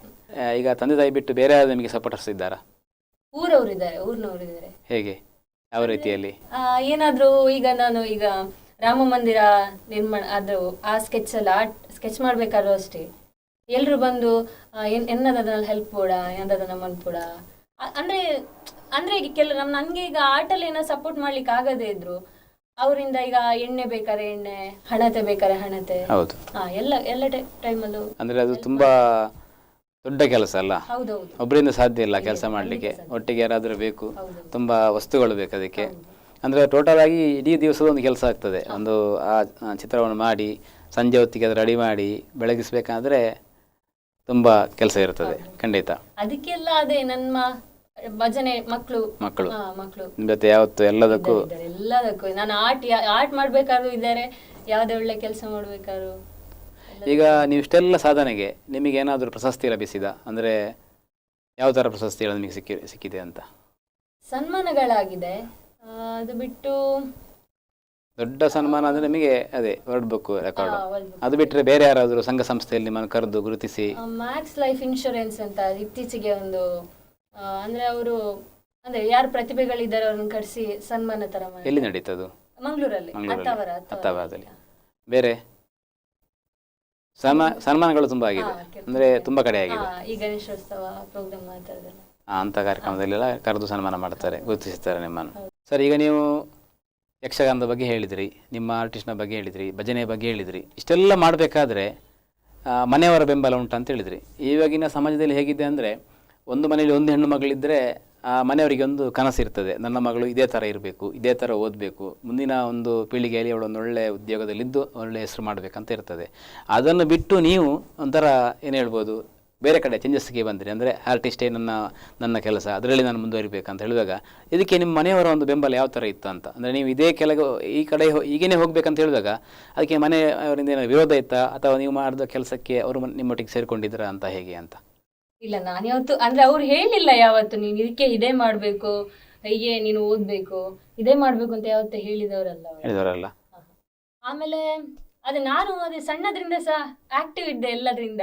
ಈಗ ತಂದೆ ತಾಯಿ ಬಿಟ್ಟು ಬೇರೆ ಯಾರು ನಿಮಗೆ ಸಪೋರ್ಟರ್ಸ್ ಇದ್ದಾರಾ?
ಊರವರು ಇದ್ದಾರೆ ಊರ್ನವ್ರು ಇದ್ದಾರೆ.
ಹೇಗೆ? ಯಾವ ರೀತಿಯಲ್ಲಿ?
ಏನಾದ್ರೂ ಈಗ ನಾನು ಈಗ ರಾಮ ಮಂದಿರ ನಿರ್ಮಾಣ ಅದು ಆ ಸ್ಕೆಚ್ ಎಲ್ಲ ಸ್ಕೆಚ್ ಮಾಡ್ಬೇಕಾದ್ರೂ ಅಷ್ಟೇ. ಎಲ್ರು ಬಂದು ಆ, ಎನ್ನದನಲ್ಲಿ ಹೆಲ್ಪ್ ಕೂಡ ಎನ್ನದನ್ನ ಮನ್ಪೂಡ ಅಂದ್ರೆ ಅಂದ್ರೆ ಈಗ ಕೆಲ ನಮ್ ನನ್ಗೆ ಈಗ ಆಟಲ್ಲಿ ಏನೋ ಸಪೋರ್ಟ್ ಮಾಡ್ಲಿಕ್ಕೆ ಆಗದೇ ಇದ್ರು ಅವರಿಂದ ಈಗ ಎಣ್ಣೆ ಬೇಕಾರೆ ಎಣ್ಣೆ ಹಣತೆ ಬೇಕಾದ್ರೆ ಹಣತೆ.
ಹೌದು.
ಹಾ ಎಲ್ಲ ಎಲ್ಲ ಟೈಮಲ್ಲೂ
ಅಂದ್ರೆ ಅದು ತುಂಬಾ ದೊಡ್ಡ ಕೆಲಸ ಅಲ್ಲ? ಒಬ್ಬರಿಂದ ಸಾಧ್ಯ ಇಲ್ಲ ಕೆಲಸ ಮಾಡಲಿಕ್ಕೆ. ಒಟ್ಟಿಗೆ ಯಾರಾದರೂ ಬೇಕು ತುಂಬ ವಸ್ತುಗಳು ಬೇಕು ಅದಕ್ಕೆ. ಅಂದರೆ ಟೋಟಲ್ ಆಗಿ ಇಡೀ ದಿವಸದ ಒಂದು ಕೆಲಸ ಆಗ್ತದೆ. ಒಂದು ಆ ಚಿತ್ರವನ್ನು ಮಾಡಿ ಸಂಜೆ ಹೊತ್ತಿಗೆ ಅದು ರೆಡಿ ಮಾಡಿ ಬೆಳಗಿಸ್ಬೇಕಾದ್ರೆ ತುಂಬ ಕೆಲಸ ಇರ್ತದೆ ಖಂಡಿತ.
ಅದಕ್ಕೆಲ್ಲ ಅದೇ ನನ್ನ ಭಜನೆ ಮಕ್ಕಳು
ಮಕ್ಕಳು ಜೊತೆ ಯಾವತ್ತು ಎಲ್ಲದಕ್ಕೂ
ಎಲ್ಲದಕ್ಕೂ. ನಾನು ಆರ್ಟ್ ಆರ್ಟ್ ಮಾಡ್ಬೇಕಾದ್ರು ಇದ್ದಾರೆ ಯಾವುದೇ ಒಳ್ಳೆ ಕೆಲಸ ಮಾಡಬೇಕಾದ್ರು.
ಈಗ ನೀವು ಇಷ್ಟೆಲ್ಲ ಸಾಧನೆಗೆ ನಿಮಗೆ ಏನಾದರೂ ಪ್ರಶಸ್ತಿ ಲಭಿಸಿದ? ಅಂದರೆ ಯಾವ ಥರ ಪ್ರಶಸ್ತಿಗಳು ನಿಮಗೆ ಸಿಕ್ಕಿ ಸಿಕ್ಕಿದೆ ಅಂತ?
ಸನ್ಮಾನಗಳಾಗಿದೆ. ಅದು ಬಿಟ್ಟು
ದೊಡ್ಡ ಸನ್ಮಾನ ಅಂದ್ರೆ ನಿಮಗೆ ಅದೇ ವರ್ಡ್ ಬುಕ್ ರೆಕಾರ್ಡ್. ಅದು ಬಿಟ್ಟರೆ ಬೇರೆ ಯಾರಾದರೂ ಸಂಘ ಸಂಸ್ಥೆಯಲ್ಲಿ ನಿಮ್ಮನ್ನು ಕರೆದು ಗುರುತಿಸಿ?
ಮ್ಯಾಕ್ಸ್ ಲೈಫ್ ಇನ್ಶೂರೆನ್ಸ್ ಅಂತ ಇತ್ತೀಚೆಗೆ ಒಂದು ಆ, ಅಂದ್ರೆ ಅವರು ಅಂದ್ರೆ ಯಾರು ಪ್ರತಿಭೆಗಳಿದ್ದಾರೆ ಅವ್ರನ್ನ ಕರೆಸಿ ಸನ್ಮಾನ ತರ ಮಾಡಿ.
ಎಲ್ಲಿ ನಡೀತದು?
ಮಂಗಳೂರಲ್ಲಿ
ಮಂಗಳೂರಲ್ಲಿ
ಅತ್ತಾವರ
ಅತ್ತಾವರದಲ್ಲಿ. ಬೇರೆ? ಸನ್ಮಾ ಸನ್ಮಾನಗಳು ತುಂಬಾ ಆಗಿದೆ.
ಅಂದ್ರೆ ತುಂಬಾ
ಅಂದರೆ ತುಂಬ ಕಡೆ ಆಗಿದೆ.
ಹಾ, ಈ ಗಣೇಶೋತ್ಸವ ಪ್ರೋಗ್ರಾಮ್ ಆ ಥರದ್ದೆಲ್ಲ
ಆ, ಅಂಥ ಕಾರ್ಯಕ್ರಮದಲ್ಲೆಲ್ಲ ಕರೆದು ಸನ್ಮಾನ ಮಾಡ್ತಾರೆ ಗುರುತಿಸ್ತಾರೆ ನಿಮ್ಮನ್ನು. ಸರ್, ಈಗ ನೀವು ಯಕ್ಷಗಾನದ ಬಗ್ಗೆ ಹೇಳಿದಿರಿ, ನಿಮ್ಮ ಆರ್ಟಿಸ್ಟ್ನ ಬಗ್ಗೆ ಹೇಳಿದಿರಿ, ಭಜನೆ ಬಗ್ಗೆ ಹೇಳಿದಿರಿ, ಇಷ್ಟೆಲ್ಲ ಮಾಡಬೇಕಾದ್ರೆ ಮನೆಯವರ ಬೆಂಬಲ ಉಂಟು ಅಂತ ಹೇಳಿದ್ರಿ. ಇವಾಗಿನ ಸಮಾಜದಲ್ಲಿ ಹೇಗಿದೆ ಅಂದರೆ, ಒಂದು ಮನೆಯಲ್ಲಿ ಒಂದು ಹೆಣ್ಣು ಮಗಳಿದ್ದರೆ ಆ ಮನೆಯವರಿಗೆ ಒಂದು ಕನಸಿರ್ತದೆ ನನ್ನ ಮಗಳು ಇದೇ ಥರ ಇರಬೇಕು, ಇದೇ ಥರ ಓದಬೇಕು, ಮುಂದಿನ ಒಂದು ಪೀಳಿಗೆಯಲ್ಲಿ ಅವಳು ಒಂದು ಒಳ್ಳೆಯ ಉದ್ಯೋಗದಲ್ಲಿದ್ದು, ಒಳ್ಳೆ ಹೆಸರು ಮಾಡಬೇಕಂತ ಇರ್ತದೆ. ಅದನ್ನು ಬಿಟ್ಟು ನೀವು ಒಂಥರ ಏನು ಹೇಳ್ಬೋದು ಬೇರೆ ಕಡೆ ಚೇಂಜಸ್ಗೆ ಬಂದ್ರಿ ಅಂದರೆ ಆರ್ಟಿಸ್ಟೇ ನನ್ನ ನನ್ನ ಕೆಲಸ ಅದರಲ್ಲಿ ನಾನು ಮುಂದುವರಿಬೇಕಂತ ಹೇಳಿದಾಗ ಇದಕ್ಕೆ ನಿಮ್ಮ ಮನೆಯವರ ಒಂದು ಬೆಂಬಲ ಯಾವ ಥರ ಇತ್ತು ಅಂತ? ಅಂದರೆ ನೀವು ಇದೇ ಕೆಳಗೆ ಈ ಕಡೆ ಈಗೇನೆ ಹೋಗಬೇಕಂತ ಹೇಳಿದಾಗ ಅದಕ್ಕೆ ಮನೆಯವರಿಂದ ಏನೋ ವಿರೋಧ ಇತ್ತಾ? ಅಥವಾ ನೀವು ಮಾಡಿದ ಕೆಲಸಕ್ಕೆ ಅವರು ನಿಮ್ಮೊಟ್ಟಿಗೆ ಸೇರಿಕೊಂಡಿದ್ದೀರಾ ಅಂತ ಹೇಗೆ ಅಂತ?
ಇಲ್ಲ ನಾನು ಯಾವತ್ತು ಅಂದ್ರೆ ಅವ್ರು ಹೇಳಿಲ್ಲ ಯಾವತ್ತು ನೀನು ಇದಕ್ಕೆ ಇದೇ ಮಾಡ್ಬೇಕು ಹೀಗೆ ನೀನು ಓದ್ಬೇಕು ಇದೇ ಮಾಡ್ಬೇಕು ಅಂತ ಯಾವತ್ತು ಹೇಳಿದವರಲ್ಲ
ಹೇಳಿದವರಲ್ಲ?
ಆಮೇಲೆ ಅದೇ ನಾನು ಅದೇ ಸಣ್ಣದ್ರಿಂದ ಸಹ ಆಕ್ಟಿವ್ ಇದ್ದೆ ಎಲ್ಲದ್ರಿಂದ.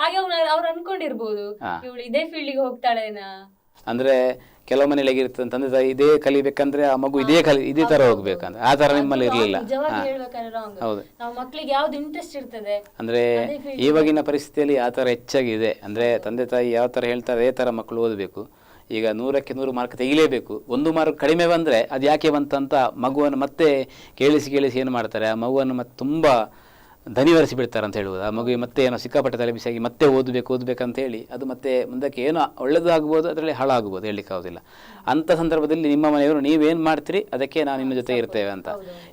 ಹಾಗೆ ಅವ್ರು ಅವ್ರು ಅನ್ಕೊಂಡಿರ್ಬೋದು. ಇವಳು ಇದೇ ಫೀಲ್ಡಿಗೆ ಹೋಗ್ತಾಳೇನಾ?
ಅಂದ್ರೆ ಕೆಲವು ಮನೇಲಿ ತಾಯಿ ಇದೇ ಕಲಿಬೇಕಂದ್ರೆ ಆ ಮಗು ಇದೇ ಕಲಿ ಇದೇ ತರ ಹೋಗ್ಬೇಕಂತ ಆ ತರ ನಿಮ್ಮಲ್ಲಿ ಇರಲಿಲ್ಲ. ಹೌದು.
ನಾವು ಮಕ್ಕಳಿಗೆ ಯಾವ್ದು ಇಂಟ್ರೆಸ್ಟ್ ಇರ್ತದೆ?
ಅಂದ್ರೆ ಇವಾಗಿನ ಪರಿಸ್ಥಿತಿಯಲ್ಲಿ ಆ ಥರ ಹೆಚ್ಚಾಗಿದೆ. ಅಂದ್ರೆ ತಂದೆ ತಾಯಿ ಯಾವ ತರ ಹೇಳ್ತಾರೆ ಅದೇ ತರ ಮಕ್ಕಳು ಓದಬೇಕು. ಈಗ ನೂರಕ್ಕೆ ನೂರು ಮಾರ್ಕ್ ತೆಗಿಲೇಬೇಕು. ಒಂದು ಮಾರ್ಕ್ ಕಡಿಮೆ ಬಂದರೆ ಅದು ಯಾಕೆ ಬಂತಂತ ಮಗುವನ್ನು ಮತ್ತೆ ಕೇಳಿಸಿ ಕೇಳಿಸಿ ಏನು ಮಾಡ್ತಾರೆ? ಆ ಮಗುವನ್ನು ಮತ್ತೆ ತುಂಬ ದನಿವರಿಸಿ ಬಿಡ್ತಾರೆ ಅಂತ ಹೇಳುವುದು. ಆ ಮಗುವಿಗೆ ಮತ್ತೆ ಏನೋ ಸಿಕ್ಕಾಪಟ್ಟೆ ತಲೆಬಿಸಿಯಾಗಿ ಮತ್ತೆ ಓದಬೇಕು ಓದಬೇಕಂತ ಹೇಳಿ ಅದು ಮತ್ತೆ ಮುಂದಕ್ಕೆ ಏನೋ ಒಳ್ಳೆಯದು ಆಗ್ಬೋದು ಅದರಲ್ಲಿ ಹಾಳಾಗ್ಬೋದು ಹೇಳಲಿಕ್ಕಾಗೋದಿಲ್ಲ ಅಂಥ ಸಂದರ್ಭದಲ್ಲಿ ನಿಮ್ಮ ಮನೆಯವರು ನೀವೇನು ಮಾಡ್ತೀರಿ? ಅದಕ್ಕೆ ನಾವು ನಿಮ್ಮ ಜೊತೆ ಇರ್ತೇವೆ ಅಂತ.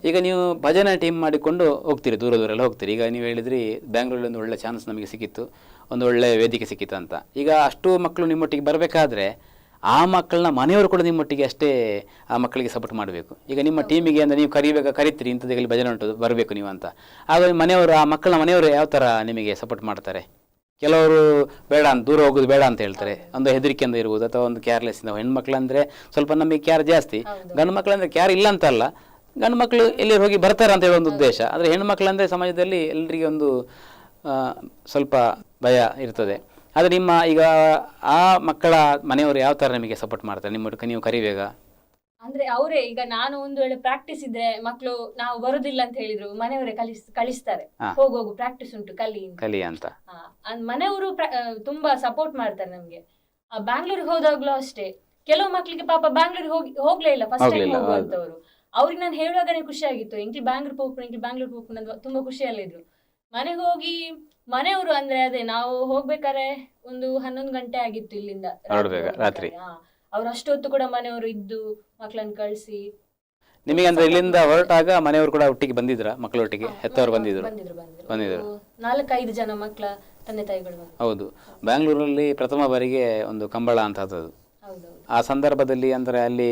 ಈಗ ನೀವು ಭಜನೆ ಟೀಮ್ ಮಾಡಿಕೊಂಡು ಹೋಗ್ತೀರಿ, ದೂರ ದೂರ ಎಲ್ಲ ಹೋಗ್ತೀರಿ. ಈಗ ನೀವು ಹೇಳಿದ್ರಿ ಬ್ಯಾಂಗ್ಳೂರಲ್ಲಿ ಒಂದು ಒಳ್ಳೆ ಚಾನ್ಸ್ ನಮಗೆ ಸಿಕ್ಕಿತ್ತು, ಒಂದು ಒಳ್ಳೆಯ ವೇದಿಕೆ ಸಿಕ್ಕಿತ್ತು ಅಂತ. ಈಗ ಅಷ್ಟು ಮಕ್ಕಳು ನಿಮ್ಮೊಟ್ಟಿಗೆ ಬರಬೇಕಾದ್ರೆ ಆ ಮಕ್ಕಳನ್ನ ಮನೆಯವರು ಕೂಡ ನಿಮ್ಮೊಟ್ಟಿಗೆ ಅಷ್ಟೇ ಆ ಮಕ್ಕಳಿಗೆ ಸಪೋರ್ಟ್ ಮಾಡಬೇಕು. ಈಗ ನಿಮ್ಮ ಟೀಮಿಗೆ ಅಂದರೆ ನೀವು ಕರಿಬೇಕು ಕರಿತೀರಿ ಇಂಥದ್ದಲ್ಲಿ ಭಜನೆ ಉಂಟು ಬರಬೇಕು ನೀವು ಅಂತ. ಆಗ ಮನೆಯವರು ಆ ಮಕ್ಕಳ ಮನೆಯವರು ಯಾವ ಥರ ನಿಮಗೆ ಸಪೋರ್ಟ್ ಮಾಡ್ತಾರೆ? ಕೆಲವರು ಬೇಡ ಅಂತ ದೂರ ಹೋಗೋದು ಬೇಡ ಅಂತ ಹೇಳ್ತಾರೆ. ಒಂದು ಹೆದರಿಕೆಯಿಂದ ಇರ್ಬೋದು ಅಥವಾ ಒಂದು ಕೇರ್ಲೆಸ್ ಇಂದ. ಹೆಣ್ಮಕ್ಳಂದ್ರೆ ಸ್ವಲ್ಪ ನಮಗೆ ಕ್ಯಾರ್ ಜಾಸ್ತಿ. ಗಂಡು ಮಕ್ಕಳಂದ್ರೆ ಕ್ಯಾರ್ ಇಲ್ಲ ಅಂತಲ್ಲ ಗಂಡು ಮಕ್ಕಳು ಎಲ್ಲಿ ಹೋಗಿ ಬರ್ತಾರೆ ಅಂತ ಹೇಳೋ ಒಂದು ಉದ್ದೇಶ. ಆದರೆ ಹೆಣ್ಮಕ್ಳಂದ್ರೆ ಸಮಾಜದಲ್ಲಿ ಎಲ್ಲರಿಗೆ ಒಂದು ಸ್ವಲ್ಪ ಭಯ ಇರ್ತದೆ. ಆದರೆ ನಿಮ್ಮ ಈಗ ಆ ಮಕ್ಕಳ ಮನೆಯವರು ಯಾವ ಥರ ನಿಮಗೆ ಸಪೋರ್ಟ್ ಮಾಡ್ತಾರೆ? ನಿಮ್ಮ ನೀವು ಕರಿಬೇಗ?
ಅಂದ್ರೆ ಅವರೇ ಈಗ ನಾನು ಒಂದು ವೇಳೆ ಪ್ರಾಕ್ಟೀಸ್ ಇದ್ರೆ ಮಕ್ಕಳು ನಾವು ಬರುದಿಲ್ಲ ಅಂತ ಹೇಳಿದ್ರು ಮನೆಯವರೇ ಕಲಿಸ್ ಕಳಿಸ್ತಾರೆ.
ಹೋಗೋಗು
ಹೋಗು ಹೋಗು ಪ್ರಾಕ್ಟೀಸ್ ಉಂಟು ಕಲಿ ಅಂತ.
ಕಲಿ ಅಂತ.
ಹಾ, ಅದ್ ಮನೆಯವರು ಪ್ರ- ಆ, ತುಂಬಾ ಸಪೋರ್ಟ್ ಮಾಡ್ತಾರೆ ನಮ್ಗೆ. ಬ್ಯಾಂಗ್ಳೂರಿಗೆ ಹೋದಾಗ್ಲೂ ಅಷ್ಟೇ. ಕೆಲವು ಮಕ್ಳಿಗೆ ಪಾಪ ಬ್ಯಾಂಗ್ಳೂರ್ ಹೋಗಿ ಹೋಗ್ಲೇ ಇಲ್ಲ ಫಸ್ಟ್ ಟೈಮ್
ಹೋಗ್ಲಿಲ್ಲ,
ಹೋಗುವಂತವ್ರು. ಅವ್ರಿಗೆ ನಾನು ಹೇಳುವಾಗನೇ ಖುಷಿ ಆಗಿತ್ತು. ಎಂಕ್ಲಿ ಬ್ಯಾಂಗ್ಳೂರ್ ಹೋಗ್ಕೊಂಡು ಎಂಕ್ಲಿ ಬ್ಯಾಂಗ್ಳೂರ್ ಹೋಗ್ಕೊಂಡು ಅಂತ ತುಂಬಾ ಖುಷಿಯಲ್ಲಿದ್ರು. ಮನೆಗೆ ಹೋಗಿ ಮನೆಯವರು ಅಂದ್ರೆ ಅದೇ ನಾವು ಹೋಗ್ಬೇಕಾದ್ರೆ ಒಂದು ಹನ್ನೊಂದು ಗಂಟೆ ಆಗಿತ್ತು ಇಲ್ಲಿಂದ.
ಹೊರಡ್ಬೇಕಾ? ರಾತ್ರಿ?
ಅವ್ರು ಅಷ್ಟೊತ್ತು ಕೂಡ ಮನೆಯವರು ಇದ್ದು ಮಕ್ಕಳನ್ನ ಕಳಿಸಿ.
ನಿಮಗೆ ಅಂದ್ರೆ ಇಲ್ಲಿಂದ ಹೊರಟಾಗ ಮನೆಯವರು ಕೂಡ ಒಟ್ಟಿಗೆ ಬಂದಿದ್ರ? ಮಕ್ಕಳೊಟ್ಟಿಗೆ? ಹೆತ್ತವರು ಬಂದಿದ್ರು?
ಬಂದಿದ್ರು ಬಂದಿದ್ರು.
ಬಂದಿದ್ರು.
ಒಂದು ನಾಲ್ಕೈದು ಜನ ಮಕ್ಕಳ ತಂದೆ ತಾಯಿಗಳು ಬಂದ್ರು.
ಹೌದು. ಬ್ಯಾಂಗ್ಳೂರಲ್ಲಿ ಪ್ರಥಮ ಬಾರಿಗೆ ಒಂದು ಕಂಬಳ ಅಂತ
ಹೌದೌದು
ಆ ಸಂದರ್ಭದಲ್ಲಿ ಅಂದರೆ ಅಲ್ಲಿ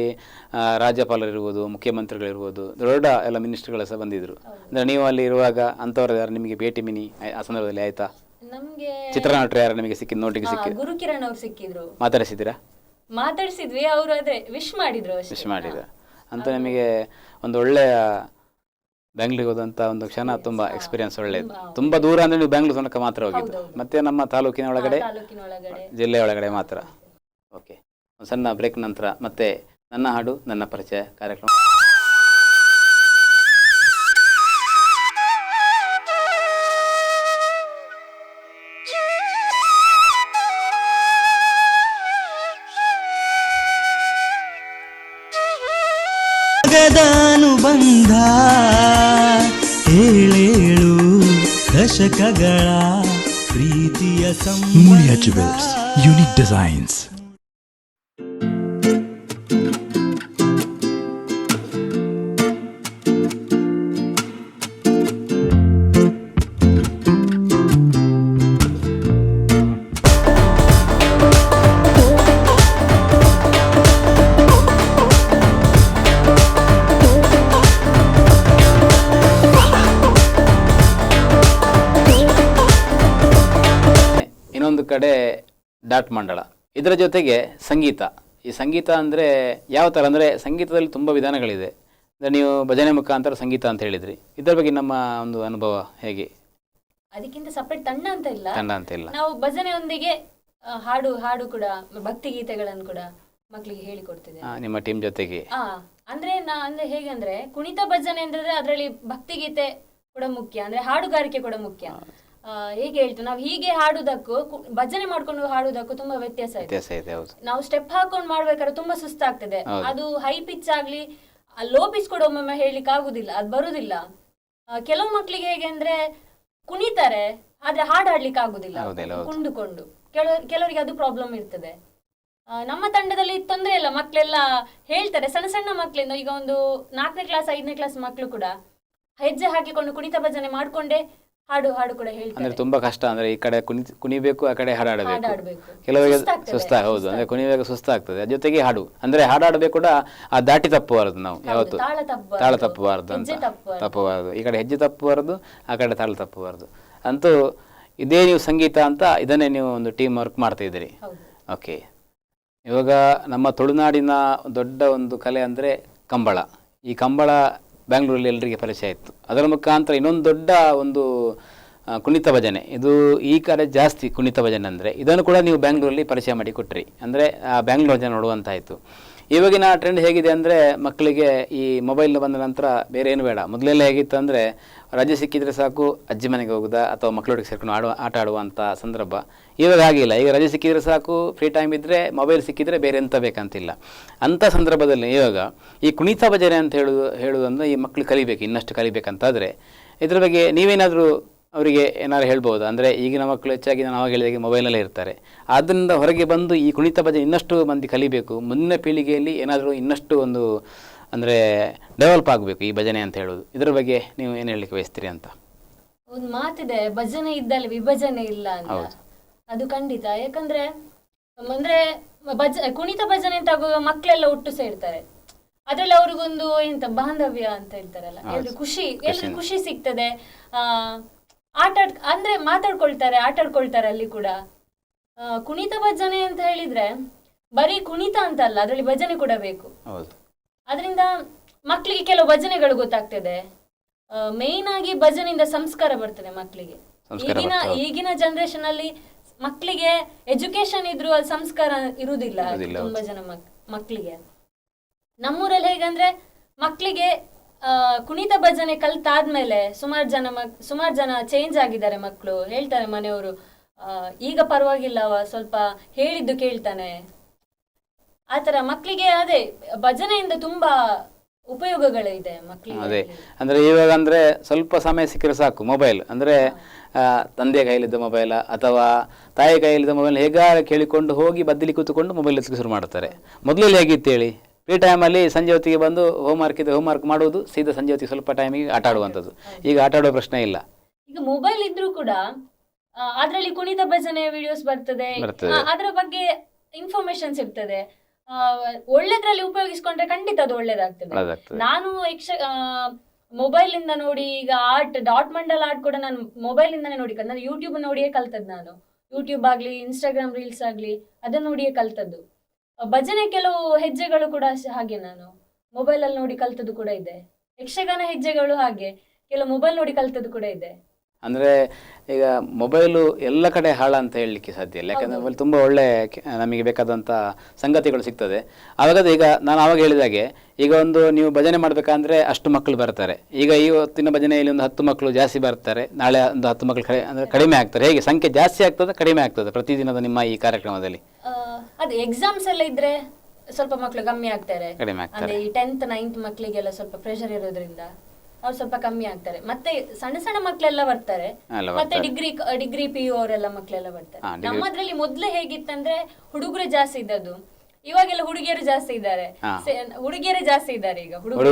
ರಾಜ್ಯಪಾಲರಿರ್ಬೋದು ಮುಖ್ಯಮಂತ್ರಿಗಳಿರ್ಬೋದು ದೊಡ್ಡ ಎಲ್ಲ ಮಿನಿಸ್ಟರ್ಗಳು ಸಹ ಬಂದಿದ್ರು. ಅಂದರೆ ನೀವು ಅಲ್ಲಿ ಇರುವಾಗ ಅಂಥವ್ರು ಯಾರು ನಿಮಗೆ ಭೇಟಿ ಮಿನಿ ಆ- ಸಂದರ್ಭದಲ್ಲಿ ಆಯ್ತಾ?
ನಮ್ಗೆ
ಚಿತ್ರನಟರು ಯಾರು ನಿಮಗೆ ಸಿಕ್ಕಿದ್ದು ನೋಟಿಗೆ
ಆ,
ಸಿಕ್ಕಿ
ಗುರುಕಿರಣ್ ಅವ್ರು ಸಿಕ್ಕಿದ್ರು.
ಮಾತಾಡಿಸಿದ್ದೀರಾ?
ಮಾತಾಡಿಸಿದ್ವಿ ಅವರು ಅದೇ ವಿಶ್ ಮಾಡಿದ್ರು.
ವಿಶ್ ಮಾಡಿದ ಅಂತ ನಿಮಗೆ ಒಂದು ಒಳ್ಳೆಯ ಬ್ಯಾಂಗ್ಳೂರಿಗೆ ಹೋದಂಥ ಒಂದು ಕ್ಷಣ ತುಂಬ ಎಕ್ಸ್ಪೀರಿಯನ್ಸ್ ಒಳ್ಳೆಯದು ತುಂಬ ದೂರ ಅಂದರೆ ನೀವು ಬ್ಯಾಂಗ್ಳೂರ್ ತನಕ ಮಾತ್ರ ಹೋಗಿದ್ದು. ಮತ್ತೆ ನಮ್ಮ ತಾಲೂಕಿನ ಒಳಗಡೆ? ಜಿಲ್ಲೆ ಒಳಗಡೆ ಮಾತ್ರ. ಓಕೆ ಸಣ್ಣ ಬ್ರೇಕ್ ನಂತರ ಮತ್ತೆ ನನ್ನ ಹಾಡು ನನ್ನ ಪರಿಚಯ ಕಾರ್ಯಕ್ರಮ
ಜಗದಾನುಬಂಧ ಏಳೇಳು ದಶಕಗಳ ಪ್ರೀತಿಯ
Mulia ಜುವೆಲ್ಸ್ ಯುನಿಕ್ designs.
ಕಡೆ ಡಾಟ್ ಮಂಡಳ. ಇದರ ಜೊತೆಗೆ ಸಂಗೀತ. ಈ ಸಂಗೀತ ಅಂದರೆ ಯಾವ ಥರ ಅಂದರೆ ಸಂಗೀತದಲ್ಲಿ ತುಂಬ ವಿಧಾನಗಳಿದೆ. ಅಂದರೆ ನೀವು ಭಜನೆ ಮುಖಾಂತರ ಸಂಗೀತ ಅಂತ ಹೇಳಿದ್ರಿ. ಇದರ ಬಗ್ಗೆ ನಮ್ಮ ಒಂದು ಅನುಭವ ಹೇಗೆ?
ಅದಕ್ಕಿಂತ ಸಪ್ರೇಟ್ ತಂಡ ಅಂತ ಇಲ್ಲ.
ತಂಡ ಅಂತ ಇಲ್ಲ.
ನಾವು ಭಜನೆಯೊಂದಿಗೆ ಹಾಡು ಹಾಡು ಕೂಡ ಭಕ್ತಿ ಗೀತೆಗಳನ್ನು ಕೂಡ ಮಕ್ಕಳಿಗೆ ಹೇಳಿಕೊಡ್ತಿದ್ದೆ
ಆ, ನಿಮ್ಮ ಟೀಮ್ ಜೊತೆಗೆ.
ಆ ಅಂದ್ರೆ ನಾ ಅಂದ್ರೆ ಹೇಗೆ ಅಂದ್ರೆ ಕುಣಿತ ಭಜನೆ ಅಂದ್ರೆ ಅದರಲ್ಲಿ ಭಕ್ತಿ ಗೀತೆ ಕೂಡ ಮುಖ್ಯ. ಅಂದ್ರೆ ಹಾಡುಗಾರಿಕೆ ಕೂಡ ಮುಖ್ಯ. ಹೇಗೆ ಹೇಳ್ತು. ನಾವು ಹೀಗೆ ಹಾಡುದಕ್ಕೂ ಕು- ಭಜನೆ ಮಾಡ್ಕೊಂಡು ಹಾಡುದಕ್ಕೂ ತುಂಬಾ ವ್ಯತ್ಯಾಸ ಇದೆ.
ವ್ಯತ್ಯಾಸ ಇದೆ ಹೌದು.
ನಾವು ಸ್ಟೆಪ್ ಹಾಕೊಂಡು ಮಾಡ್ಬೇಕಾದ್ರೆ ತುಂಬಾ ಸುಸ್ತಾಗ್ತದೆ.
ಹೌದು.
ಅದು ಹೈ ಪಿಚ್ ಆಗ್ಲಿ ಲೋ ಪಿಚ್ ಕೂಡ ಒಮ್ಮೊಮ್ಮೆ ಹೇಳಲಿಕ್ಕೆ ಆಗುದಿಲ್ಲ ಅದು ಬರುದಿಲ್ಲ. ಆ, ಕೆಲವು ಮಕ್ಕಳಿಗೆ ಹೇಗೆ ಅಂದ್ರೆ ಕುಣಿತಾರೆ ಆದ್ರೆ ಹಾಡು ಹಾಡ್ಲಿಕ್ಕೆ ಆಗುದಿಲ್ಲ.
ಕುಂಡುಕೊಂಡು ಹೌದು.
ಕುಂದುಕೊಂಡು ಕೆಲವ ಕೆಲವರಿಗೆ ಅದು ಪ್ರಾಬ್ಲಮ್ ಇರ್ತದೆ. ಆ, ನಮ್ಮ ತಂಡದಲ್ಲಿ ತೊಂದರೆ ಇಲ್ಲ ಮಕ್ಕಳೆಲ್ಲ ಹೇಳ್ತಾರೆ. ಸಣ್ಣ ಸಣ್ಣ ಮಕ್ಕಳಿಂದ ಈಗ ಒಂದು ನಾಲ್ಕನೇ ಕ್ಲಾಸ್ ಐದನೇ ಕ್ಲಾಸ್ ಮಕ್ಕಳು ಕೂಡ ಹೆಜ್ಜೆ ಹಾಕಿಕೊಂಡು ಕುಣಿತ ಭಜನೆ ಮಾಡ್ಕೊಂಡೇ ಹಾಡು ಹಾಡು ಕೂಡ
ಅಂದ್ರೆ ತುಂಬಾ ಕಷ್ಟ. ಅಂದ್ರೆ ಈ ಕಡೆ ಕುಣಿ ಕುಣಿಬೇಕು ಆ ಕಡೆ ಹಾಡಾಡಬೇಕು.
ಹಾಡಾಡ್ಬೇಕು.
ಕೆಲವರಿಗೆ
ಸುಸ್ತಾಗ್ತದೆ.
ಸುಸ್ತಾ ಹೌದು. ಅಂದ್ರೆ ಕುಣಿಬೇಕು ಸುಸ್ತಾಗ್ತದೆ. ಅದ್ರ ಜೊತೆಗೆ ಹಾಡು. ಅಂದ್ರೆ ಹಾಡಾಡಬೇಕು ಕೂಡ ಆ ದಾಟಿ ತಪ್ಪಬಾರದು ನಾವು ಯಾವತ್ತು.
ತಾಳ ತಪ್ಪಬಾರದು.
ತಾಳ ತಪ್ಪಬಾರದು ಅಂತ.
ಹೆಜ್ಜೆ ತಪ್ಪಬಾರದು.
ತಪ್ಪಬಾರದು ಈ ಕಡೆ ಹೆಜ್ಜೆ ತಪ್ಪಬಾರದು ಆ ಕಡೆ ತಾಳ ತಪ್ಪಬಾರದು ಅಂತೂ ಇದೇ ನೀವು ಸಂಗೀತ ಅಂತ ಇದನ್ನೇ ನೀವು ಒಂದು ಟೀಮ್ ವರ್ಕ್ ಮಾಡ್ತಾ ಇದ್ದೀರಿ.
ಹೌದು.
ಓಕೆ. ಇವಾಗ ನಮ್ಮ ತುಳುನಾಡಿನ ದೊಡ್ಡ ಒಂದು ಕಲೆ ಅಂದರೆ ಕಂಬಳ. ಈ ಕಂಬಳ ಬ್ಯಾಂಗ್ಳೂರಲ್ಲಿ ಎಲ್ಲರಿಗೆ ಪರಿಚಯ ಇತ್ತು. ಅದರ ಮುಖಾಂತರ ಇನ್ನೊಂದು ದೊಡ್ಡ ಒಂದು ಕುಣಿತ ಭಜನೆ. ಇದು ಈ ಕಡೆ ಜಾಸ್ತಿ ಕುಣಿತ ಭಜನೆ ಅಂದರೆ ಇದನ್ನು ಕೂಡ ನೀವು ಬ್ಯಾಂಗ್ಳೂರಲ್ಲಿ ಪರಿಚಯ ಮಾಡಿ ಕೊಟ್ರಿ. ಅಂದರೆ ಬ್ಯಾಂಗ್ಳೂರು ಭಜನೆ ನೋಡುವಂತಾಯಿತು. ಇವಾಗಿನ ಟ್ರೆಂಡ್ ಹೇಗಿದೆ ಅಂದರೆ ಮಕ್ಕಳಿಗೆ ಈ ಮೊಬೈಲ್ ಬಂದ ನಂತರ ಬೇರೆ ಏನು ಬೇಡ. ಮೊದಲೆಲ್ಲ ಹೇಗಿತ್ತು ಅಂದರೆ ರಜೆ ಸಿಕ್ಕಿದ್ರೆ ಸಾಕು, ಅಜ್ಜಿ ಮನೆಗೆ ಹೋಗುದ ಅಥವಾ ಮಕ್ಕಳೊಟ್ಟಿಗೆ ಸೇರ್ಕೊಂಡು ಆಡುವ, ಆಟ ಆಡುವಂಥ ಸಂದರ್ಭ. ಇವಾಗ ಆಗಿಲ್ಲ ಈಗ ರಜೆ ಸಿಕ್ಕಿದ್ರೆ ಸಾಕು ಫ್ರೀ ಟೈಮ್ ಇದ್ದರೆ ಮೊಬೈಲ್ ಸಿಕ್ಕಿದ್ರೆ ಬೇರೆ ಎಂತ ಬೇಕಂತಿಲ್ಲ. ಅಂಥ ಸಂದರ್ಭದಲ್ಲಿ ಇವಾಗ ಈ ಕುಣಿತ ಭಜನೆ ಅಂತ ಹೇಳುದು ಹೇಳುವುದಂದ್ರೆ ಈ ಮಕ್ಕಳು ಕಲಿಬೇಕು, ಇನ್ನಷ್ಟು ಕಲಿಬೇಕಂತಾದರೆ. ಇದ್ರ ಬಗ್ಗೆ ನೀವೇನಾದರೂ ಅವರಿಗೆ ಏನಾದ್ರು ಹೇಳ್ಬೋದು? ಅಂದರೆ ಈಗಿನ ಮಕ್ಕಳು ಹೆಚ್ಚಾಗಿ ನಾನು ಅವಾಗ ಹೇಳಿದಾಗೆ ಮೊಬೈಲಲ್ಲೇ ಇರ್ತಾರೆ. ಆದ್ದರಿಂದ ಹೊರಗೆ ಬಂದು ಈ ಕುಣಿತ ಭಜನೆ ಇನ್ನಷ್ಟು ಮಂದಿ ಕಲಿಬೇಕು. ಮುಂದಿನ ಪೀಳಿಗೆಯಲ್ಲಿ ಏನಾದರೂ ಇನ್ನಷ್ಟು ಒಂದು ಅಂದರೆ ಡೆವಲಪ್ ಆಗಬೇಕು ಈ ಭಜನೆ ಅಂತ ಹೇಳೋದು. ಇದರ ಬಗ್ಗೆ ನೀವು ಏನು ಹೇಳಲಿಕ್ಕೆ ಬಯಸ್ತೀರಿ ಅಂತ?
ಒಂದು ಮಾತಿದೆ ಭಜನೆ ಇದ್ದಲ್ಲಿ ವಿಭಜನೆ ಇಲ್ಲ ಅಂತ. ಅದು ಖಂಡಿತ. ಯಾಕಂದ್ರೆ ಅಂದ್ರೆ ಭಜ ಕುಣಿತ ಭಜನೆ ಅಂತ ಆಗುವಾಗ ಮಕ್ಕಳೆಲ್ಲ ಒಟ್ಟು ಸೇರ್ತಾರೆ. ಅದ್ರಲ್ಲಿ ಅವ್ರಿಗೊಂದು ಎಂತ ಬಾಂಧವ್ಯ ಅಂತ ಹೇಳ್ತಾರಲ್ಲ. ಎಲ್ರು ಖುಷಿ. ಎಲ್ರು ಖುಷಿ ಸಿಗ್ತದೆ. ಆ ಆಟ ಅಂದ್ರೆ ಮಾತಾಡ್ಕೊಳ್ತಾರೆ ಆಟಾಡ್ಕೊಳ್ತಾರೆ ಅಲ್ಲಿ ಕೂಡ. ಕುಣಿತ ಭಜನೆ ಅಂತ ಹೇಳಿದ್ರೆ ಬರೀ ಕುಣಿತ ಅಂತ ಅಲ್ಲ ಅದರಲ್ಲಿ ಭಜನೆ ಕೂಡ ಬೇಕು. ಅದರಿಂದ ಮಕ್ಕಳಿಗೆ ಕೆಲವು ಭಜನೆಗಳು ಗೊತ್ತಾಗ್ತದೆ. ಮೇನ್ ಆಗಿ ಭಜನೆಯಿಂದ ಸಂಸ್ಕಾರ ಬರ್ತದೆ ಮಕ್ಕಳಿಗೆ ಈಗಿನ ಈಗಿನ ಜನರೇಷನ್ ಅಲ್ಲಿ ಮಕ್ಕಳಿಗೆ ಎಜುಕೇಶನ್ ಇದ್ರು ಅಲ್ಲಿ ಸಂಸ್ಕಾರ ಇರುವುದಿಲ್ಲ ತುಂಬಾ ಜನ ಮಕ್- ಮಕ್ಕಳಿಗೆ ನಮ್ಮೂರಲ್ಲಿ ಹೇಗಂದ್ರೆ ಮಕ್ಕಳಿಗೆ ಕುಣಿತ ಭಜನೆ ಕಲ್ತಾದ್ಮೇಲೆ ಸುಮಾರು ಜನ ಮಕ್ ಸುಮಾರು ಜನ ಚೇಂಜ್ ಆಗಿದ್ದಾರೆ ಮಕ್ಕಳು ಹೇಳ್ತಾರೆ ಮನೆಯವರು ಈಗ ಪರವಾಗಿಲ್ಲವ ಸ್ವಲ್ಪ ಹೇಳಿದ್ದು ಕೇಳ್ತಾನೆ. ಆತರ ಮಕ್ಕಳಿಗೆ ಅದೇ ಭಜನೆಯಿಂದ ತುಂಬಾ ಉಪಯೋಗಗಳಿದೆ
ಅದೇ
ಅಂದ್ರೆ
ಅಂದರೆ ಇವಾಗ ಅಂದ್ರೆ ಸ್ವಲ್ಪ ಸಮಯ ಸಿಕ್ಕರೆ ಸಾಕು ಮೊಬೈಲ್ ಅಂದರೆ ತಂದೆ ಕೈಯಲ್ಲಿದ್ದ ಮೊಬೈಲ ಅಥವಾ ತಾಯಿ ಕೈಯಲ್ಲಿದ್ದ ಮೊಬೈಲ್ ಹೇಗಾರ ಕೇಳಿಕೊಂಡು ಹೋಗಿ ಬದಲಿ ಕೂತ್ಕೊಂಡು ಮೊಬೈಲ್ ಎತ್ಲಿಕ್ಕೆ ಶುರು ಮಾಡ್ತಾರೆ. ಮೊದಲಲ್ಲಿ ಹೇಗಿತ್ತು ಹೇಳಿ? ಫ್ರೀ ಟೈಮಲ್ಲಿ ಸಂಜೆ ಹೊತ್ತಿಗೆ ಬಂದು ಹೋಮ್ವರ್ಕ್ ಇದೆ ಹೋಮ್ವರ್ಕ್ ಮಾಡುವುದು ಸೀದಾ ಸಂಜೆ ಹೊತ್ತಿಗೆ ಸ್ವಲ್ಪ ಟೈಮಿಗೆ ಆಟ ಆಡುವಂಥದ್ದು. ಈಗ ಆಟ ಆಡುವ ಪ್ರಶ್ನೆ ಇಲ್ಲ.
ಈಗ ಮೊಬೈಲ್ ಇದ್ರೂ ಕೂಡ ಅದರಲ್ಲಿ ಕುಣಿತ ಭಜನೆ ವಿಡಿಯೋಸ್ ಬರ್ತದೆ. ಅದರ ಬಗ್ಗೆ ಇನ್ಫಾರ್ಮೇಶನ್ ಸಿಗ್ತದೆ. ಒಳ್ಳೆದ್ರಲ್ಲಿ ಉಪಯೋಗಿಸ್ಕೊಂಡ್ರೆ ಖಂಡಿತ ಅದು ಒಳ್ಳೇದಾಗ್ತದೆ. ನಾನು ಯಕ್ಷ ಮೊಬೈಲ್ ಇಂದ ನೋಡಿ ಈಗ ಆರ್ಟ್ ಡಾಟ್ ಮಂಡಲ್ ಆರ್ಟ್ ಕೂಡ ನಾನು ಮೊಬೈಲ್ ಇಂದಾನೆ ನೋಡಿ ಕಲ್ತದ್ದು. ನಾನು ಯೂಟ್ಯೂಬ್ ನೋಡಿಯೇ ಕಲ್ತದ್ದು ನಾನು. ಯೂಟ್ಯೂಬ್ ಆಗ್ಲಿ ಇನ್ಸ್ಟಾಗ್ರಾಮ್ ರೀಲ್ಸ್ ಆಗ್ಲಿ ಅದನ್ನ ನೋಡಿಯೇ ಕಲ್ತದ್ದು. ಭಜನೆ ಕೆಲವು ಹೆಜ್ಜೆಗಳು ಕೂಡ ಹಾಗೆ ನಾನು ಮೊಬೈಲ್ ಅಲ್ಲಿ ನೋಡಿ ಕಲ್ತದ್ದು ಕೂಡ ಇದೆ. ಯಕ್ಷಗಾನ ಹೆಜ್ಜೆಗಳು ಹಾಗೆ ಕೆಲವು ಮೊಬೈಲ್ ನೋಡಿ ಕಲ್ತದ್ದು ಕೂಡ ಇದೆ.
ಅಂದ್ರೆ ಈಗ ಮೊಬೈಲು ಎಲ್ಲ ಕಡೆ ಹಾಳ ಅಂತ ಹೇಳಲಿಕ್ಕೆ ಸಾಧ್ಯ ಇಲ್ಲ. ಯಾಕಂದ್ರೆ ಮೊಬೈಲ್ ತುಂಬ ಒಳ್ಳೆ ನಮಗೆ ಬೇಕಾದಂತ ಸಂಗತಿಗಳು ಸಿಗ್ತದೆ. ಆವಾಗ ಈಗ ನಾನು ಆವಾಗ ಹೇಳಿದಾಗೆ ಈಗ ಒಂದು ನೀವು ಭಜನೆ ಮಾಡಬೇಕಂದ್ರೆ ಅಷ್ಟು ಮಕ್ಕಳು ಬರ್ತಾರೆ. ಈಗ ಇವತ್ತಿನ ಭಜನೆಯಲ್ಲಿ ಒಂದು ಹತ್ತು ಮಕ್ಕಳು ಜಾಸ್ತಿ ಬರ್ತಾರೆ. ನಾಳೆ ಒಂದು ಹತ್ತು ಮಕ್ಕಳು ಕಡಿ ಅಂದರೆ ಕಡಿಮೆ ಆಗ್ತಾರೆ. ಹೇಗೆ? ಸಂಖ್ಯೆ ಜಾಸ್ತಿ ಆಗ್ತದೆ ಕಡಿಮೆ ಆಗ್ತದೆ ಪ್ರತಿದಿನದ ನಿಮ್ಮ ಈ ಕಾರ್ಯಕ್ರಮದಲ್ಲಿ?
ಅದೇ ಎಕ್ಸಾಮ್ಸ್ ಎಲ್ಲ ಇದ್ರೆ ಸ್ವಲ್ಪ ಮಕ್ಕಳು ಕಮ್ಮಿ ಆಗ್ತಾರೆ.
ಕಡಿಮೆ ಆಗ್ತಾರೆ.
ಅಂದ್ರೆ ಈ ಟೆಂತ್ ನೈನ್ತ್ ಮಕ್ಕಳಿಗೆಲ್ಲ ಸ್ವಲ್ಪ ಪ್ರೆಷರ್ ಇರೋದ್ರಿಂದ ಅವ್ರು ಸ್ವಲ್ಪ ಕಮ್ಮಿ ಆಗ್ತಾರೆ. ಮತ್ತೆ ಸಣ್ಣ ಸಣ್ಣ ಮಕ್ಕಳೆಲ್ಲ ಬರ್ತಾರೆ.
ಎಲ್ಲ
ಮತ್ತೆ ಡಿಗ್ರಿ ಡಿಗ್ರಿ ಪಿ ಯು ಅವರೆಲ್ಲ ಮಕ್ಕಳೆಲ್ಲ ಬರ್ತಾರೆ.
ಹಾ, degree-
ನಮ್ಮದ್ರಲ್ಲಿ ಮೊದ್ಲು ಹೇಗಿತ್ತಂದ್ರೆ ಹುಡುಗರು ಜಾಸ್ತಿ ಇದ್ದದ್ದು. ಇವಾಗೆಲ್ಲ ಹುಡುಗಿಯರು ಜಾಸ್ತಿ ಇದ್ದಾರೆ.
ಹಾ.
ಸೆ- ಹುಡುಗಿಯರೇ ಜಾಸ್ತಿ ಇದ್ದಾರೆ ಈಗ.
ಹುಡುಗರು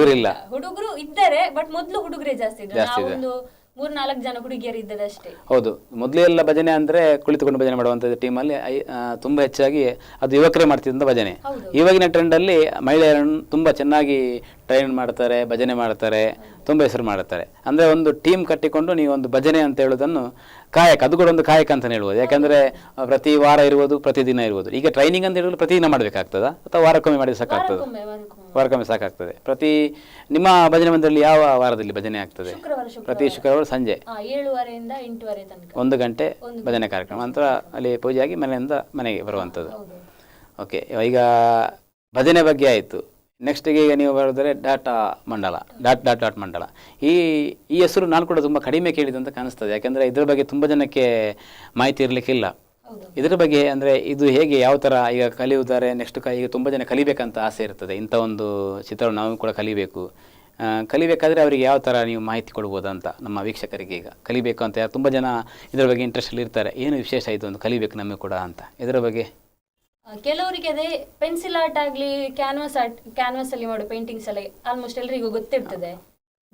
ಹುಡುಗರು ಇದ್ದಾರೆ ಬಟ್ ಮೊದ್ಲು ಹುಡುಗರೇ ಜಾಸ್ತಿ ಇದ್ದಾರೆ
ಜಾಸ್ತಿ ಇದೆ.
ನಾವೊಂದು ಮೂರ್ ನಾಲ್ಕು ಜನ ಹುಡುಗಿಯರು ಇದ್ದದಷ್ಟೇ
ಹೌದು ಮೊದಲು ಎಲ್ಲ ಭಜನೆ ಅಂದ್ರೆ ಕುಳಿತುಕೊಂಡು ಭಜನೆ ಮಾಡುವಂಥದ್ದು ಟೀಮಲ್ಲಿ ತುಂಬಾ ಹೆಚ್ಚಾಗಿ ಅದು ಯುವಕರೇ ಮಾಡ್ತಿದ್ದಂಥ ಭಜನೆ. ಇವಾಗಿನ ಟ್ರೆಂಡ್ ಅಲ್ಲಿ ಮಹಿಳೆಯರನ್ನು ತುಂಬಾ ಚೆನ್ನಾಗಿ ಟ್ರೈನ್ ಮಾಡ್ತಾರೆ ಭಜನೆ ಮಾಡ್ತಾರೆ ತುಂಬಾ ಹೆಸರು ಮಾಡ್ತಾರೆ ಅಂದ್ರೆ ಒಂದು ಟೀಮ್ ಕಟ್ಟಿಕೊಂಡು ನೀವು ಒಂದು ಭಜನೆ ಅಂತ ಹೇಳೋದನ್ನು ಕಾಯಕ ಅದು ಕೂಡ ಒಂದು ಕಾಯಕ ಅಂತ ಹೇಳ್ಬೋದು ಯಾಕಂದ್ರೆ ಪ್ರತಿ ವಾರ ಇರುವುದು ಪ್ರತಿದಿನ ಇರುವುದು. ಈಗ ಟ್ರೈನಿಂಗ್ ಅಂತ ಹೇಳಿದ್ರೆ ಪ್ರತಿದಿನ ಮಾಡಬೇಕಾಗ್ತದ? ಅಥವಾ ವಾರಕ್ಕೊಮ್ಮೆ ಮಾಡಿದ್ರೆ ಸಾಕಾಗ್ತದೆ?
ವಾರಕ್ಕೊಮ್ಮೆ
ಸಾಕಾಗ್ತದೆ. ಪ್ರತಿ ನಿಮ್ಮ ಭಜನೆ ಮಂದಿರಲ್ಲಿ ಯಾವ ವಾರದಲ್ಲಿ ಭಜನೆ ಆಗ್ತದೆ? ಪ್ರತಿ ಶುಕ್ರವಾರ ಸಂಜೆ.
ಏಳುವರೆಯಿಂದ ಎಂಟುವರೆ ತನಕ.
ಒಂದು ಗಂಟೆ ಭಜನೆ ಕಾರ್ಯಕ್ರಮ. ನಂತರ ಅಲ್ಲಿ ಪೂಜೆ ಆಗಿ ಮನೆಯಿಂದ ಮನೆಗೆ ಬರುವಂಥದ್ದು. ಓಕೆ ಈಗ ಭಜನೆ ಬಗ್ಗೆ ಆಯಿತು. ನೆಕ್ಸ್ಟಿಗೆ ಈಗ ನೀವು ಬರೆದರೆ ಡಾಟಾ ಮಂಡಲ ಡಾಟ್ ಡಾಟ್ ಡಾಟ್ ಮಂಡಲ. ಈ ಈ ಹೆಸರು ನಾನು ಕೂಡ ತುಂಬ ಕಡಿಮೆ ಕೇಳಿದಂತ ಕಾಣಿಸ್ತದೆ. ಯಾಕೆಂದರೆ ಇದ್ರ ಬಗ್ಗೆ ತುಂಬ ಜನಕ್ಕೆ ಮಾಹಿತಿ ಇರಲಿಕ್ಕಿಲ್ಲ. ಇದ್ರ ಬಗ್ಗೆ ಅಂದರೆ ಇದು ಹೇಗೆ ಯಾವ ಥರ ಈಗ ಕಲಿಯುತ್ತಾರೆ ನೆಕ್ಸ್ಟ್ ಕ ಈಗ ತುಂಬ ಜನ ಕಲಿಬೇಕಂತ ಆಸೆ ಇರ್ತದೆ. ಇಂಥ ಒಂದು ಚಿತ್ರವನ್ನು ನಾವು ಕೂಡ ಕಲಿಬೇಕು. ಕಲಿಬೇಕಾದ್ರೆ ಅವರಿಗೆ ಯಾವ ಥರ ನೀವು ಮಾಹಿತಿ ಕೊಡಬಹುದು ಅಂತ ನಮ್ಮ ವೀಕ್ಷಕರಿಗೆ ಈಗ. ಕಲಿಬೇಕು ಅಂತ ಯಾರು ತುಂಬ ಜನ ಇದರ ಬಗ್ಗೆ ಇಂಟ್ರೆಸ್ಟಲ್ಲಿ ಇರ್ತಾರೆ. ಏನು ವಿಶೇಷ ಇದು ಒಂದು ಕಲಿಬೇಕು ನಮಗೆ ಕೂಡ ಅಂತ. ಇದರ ಬಗ್ಗೆ?
ಕೆಲವರಿಗೆ ಅದೇ ಪೆನ್ಸಿಲ್ ಆರ್ಟ್ ಆಗಲಿ ಕ್ಯಾನ್ವಾಸ್ ಆರ್ಟ್ ಕ್ಯಾನ್ವಾಸ್ ಅಲ್ಲಿ ಮಾಡೋ ಪೇಂಟಿಂಗ್ಸ್ ಎಲ್ಲ ಆಲ್ಮೋಸ್ಟ್ ಎಲ್ಲರಿಗೂ ಗೊತ್ತಿರ್ತದೆ.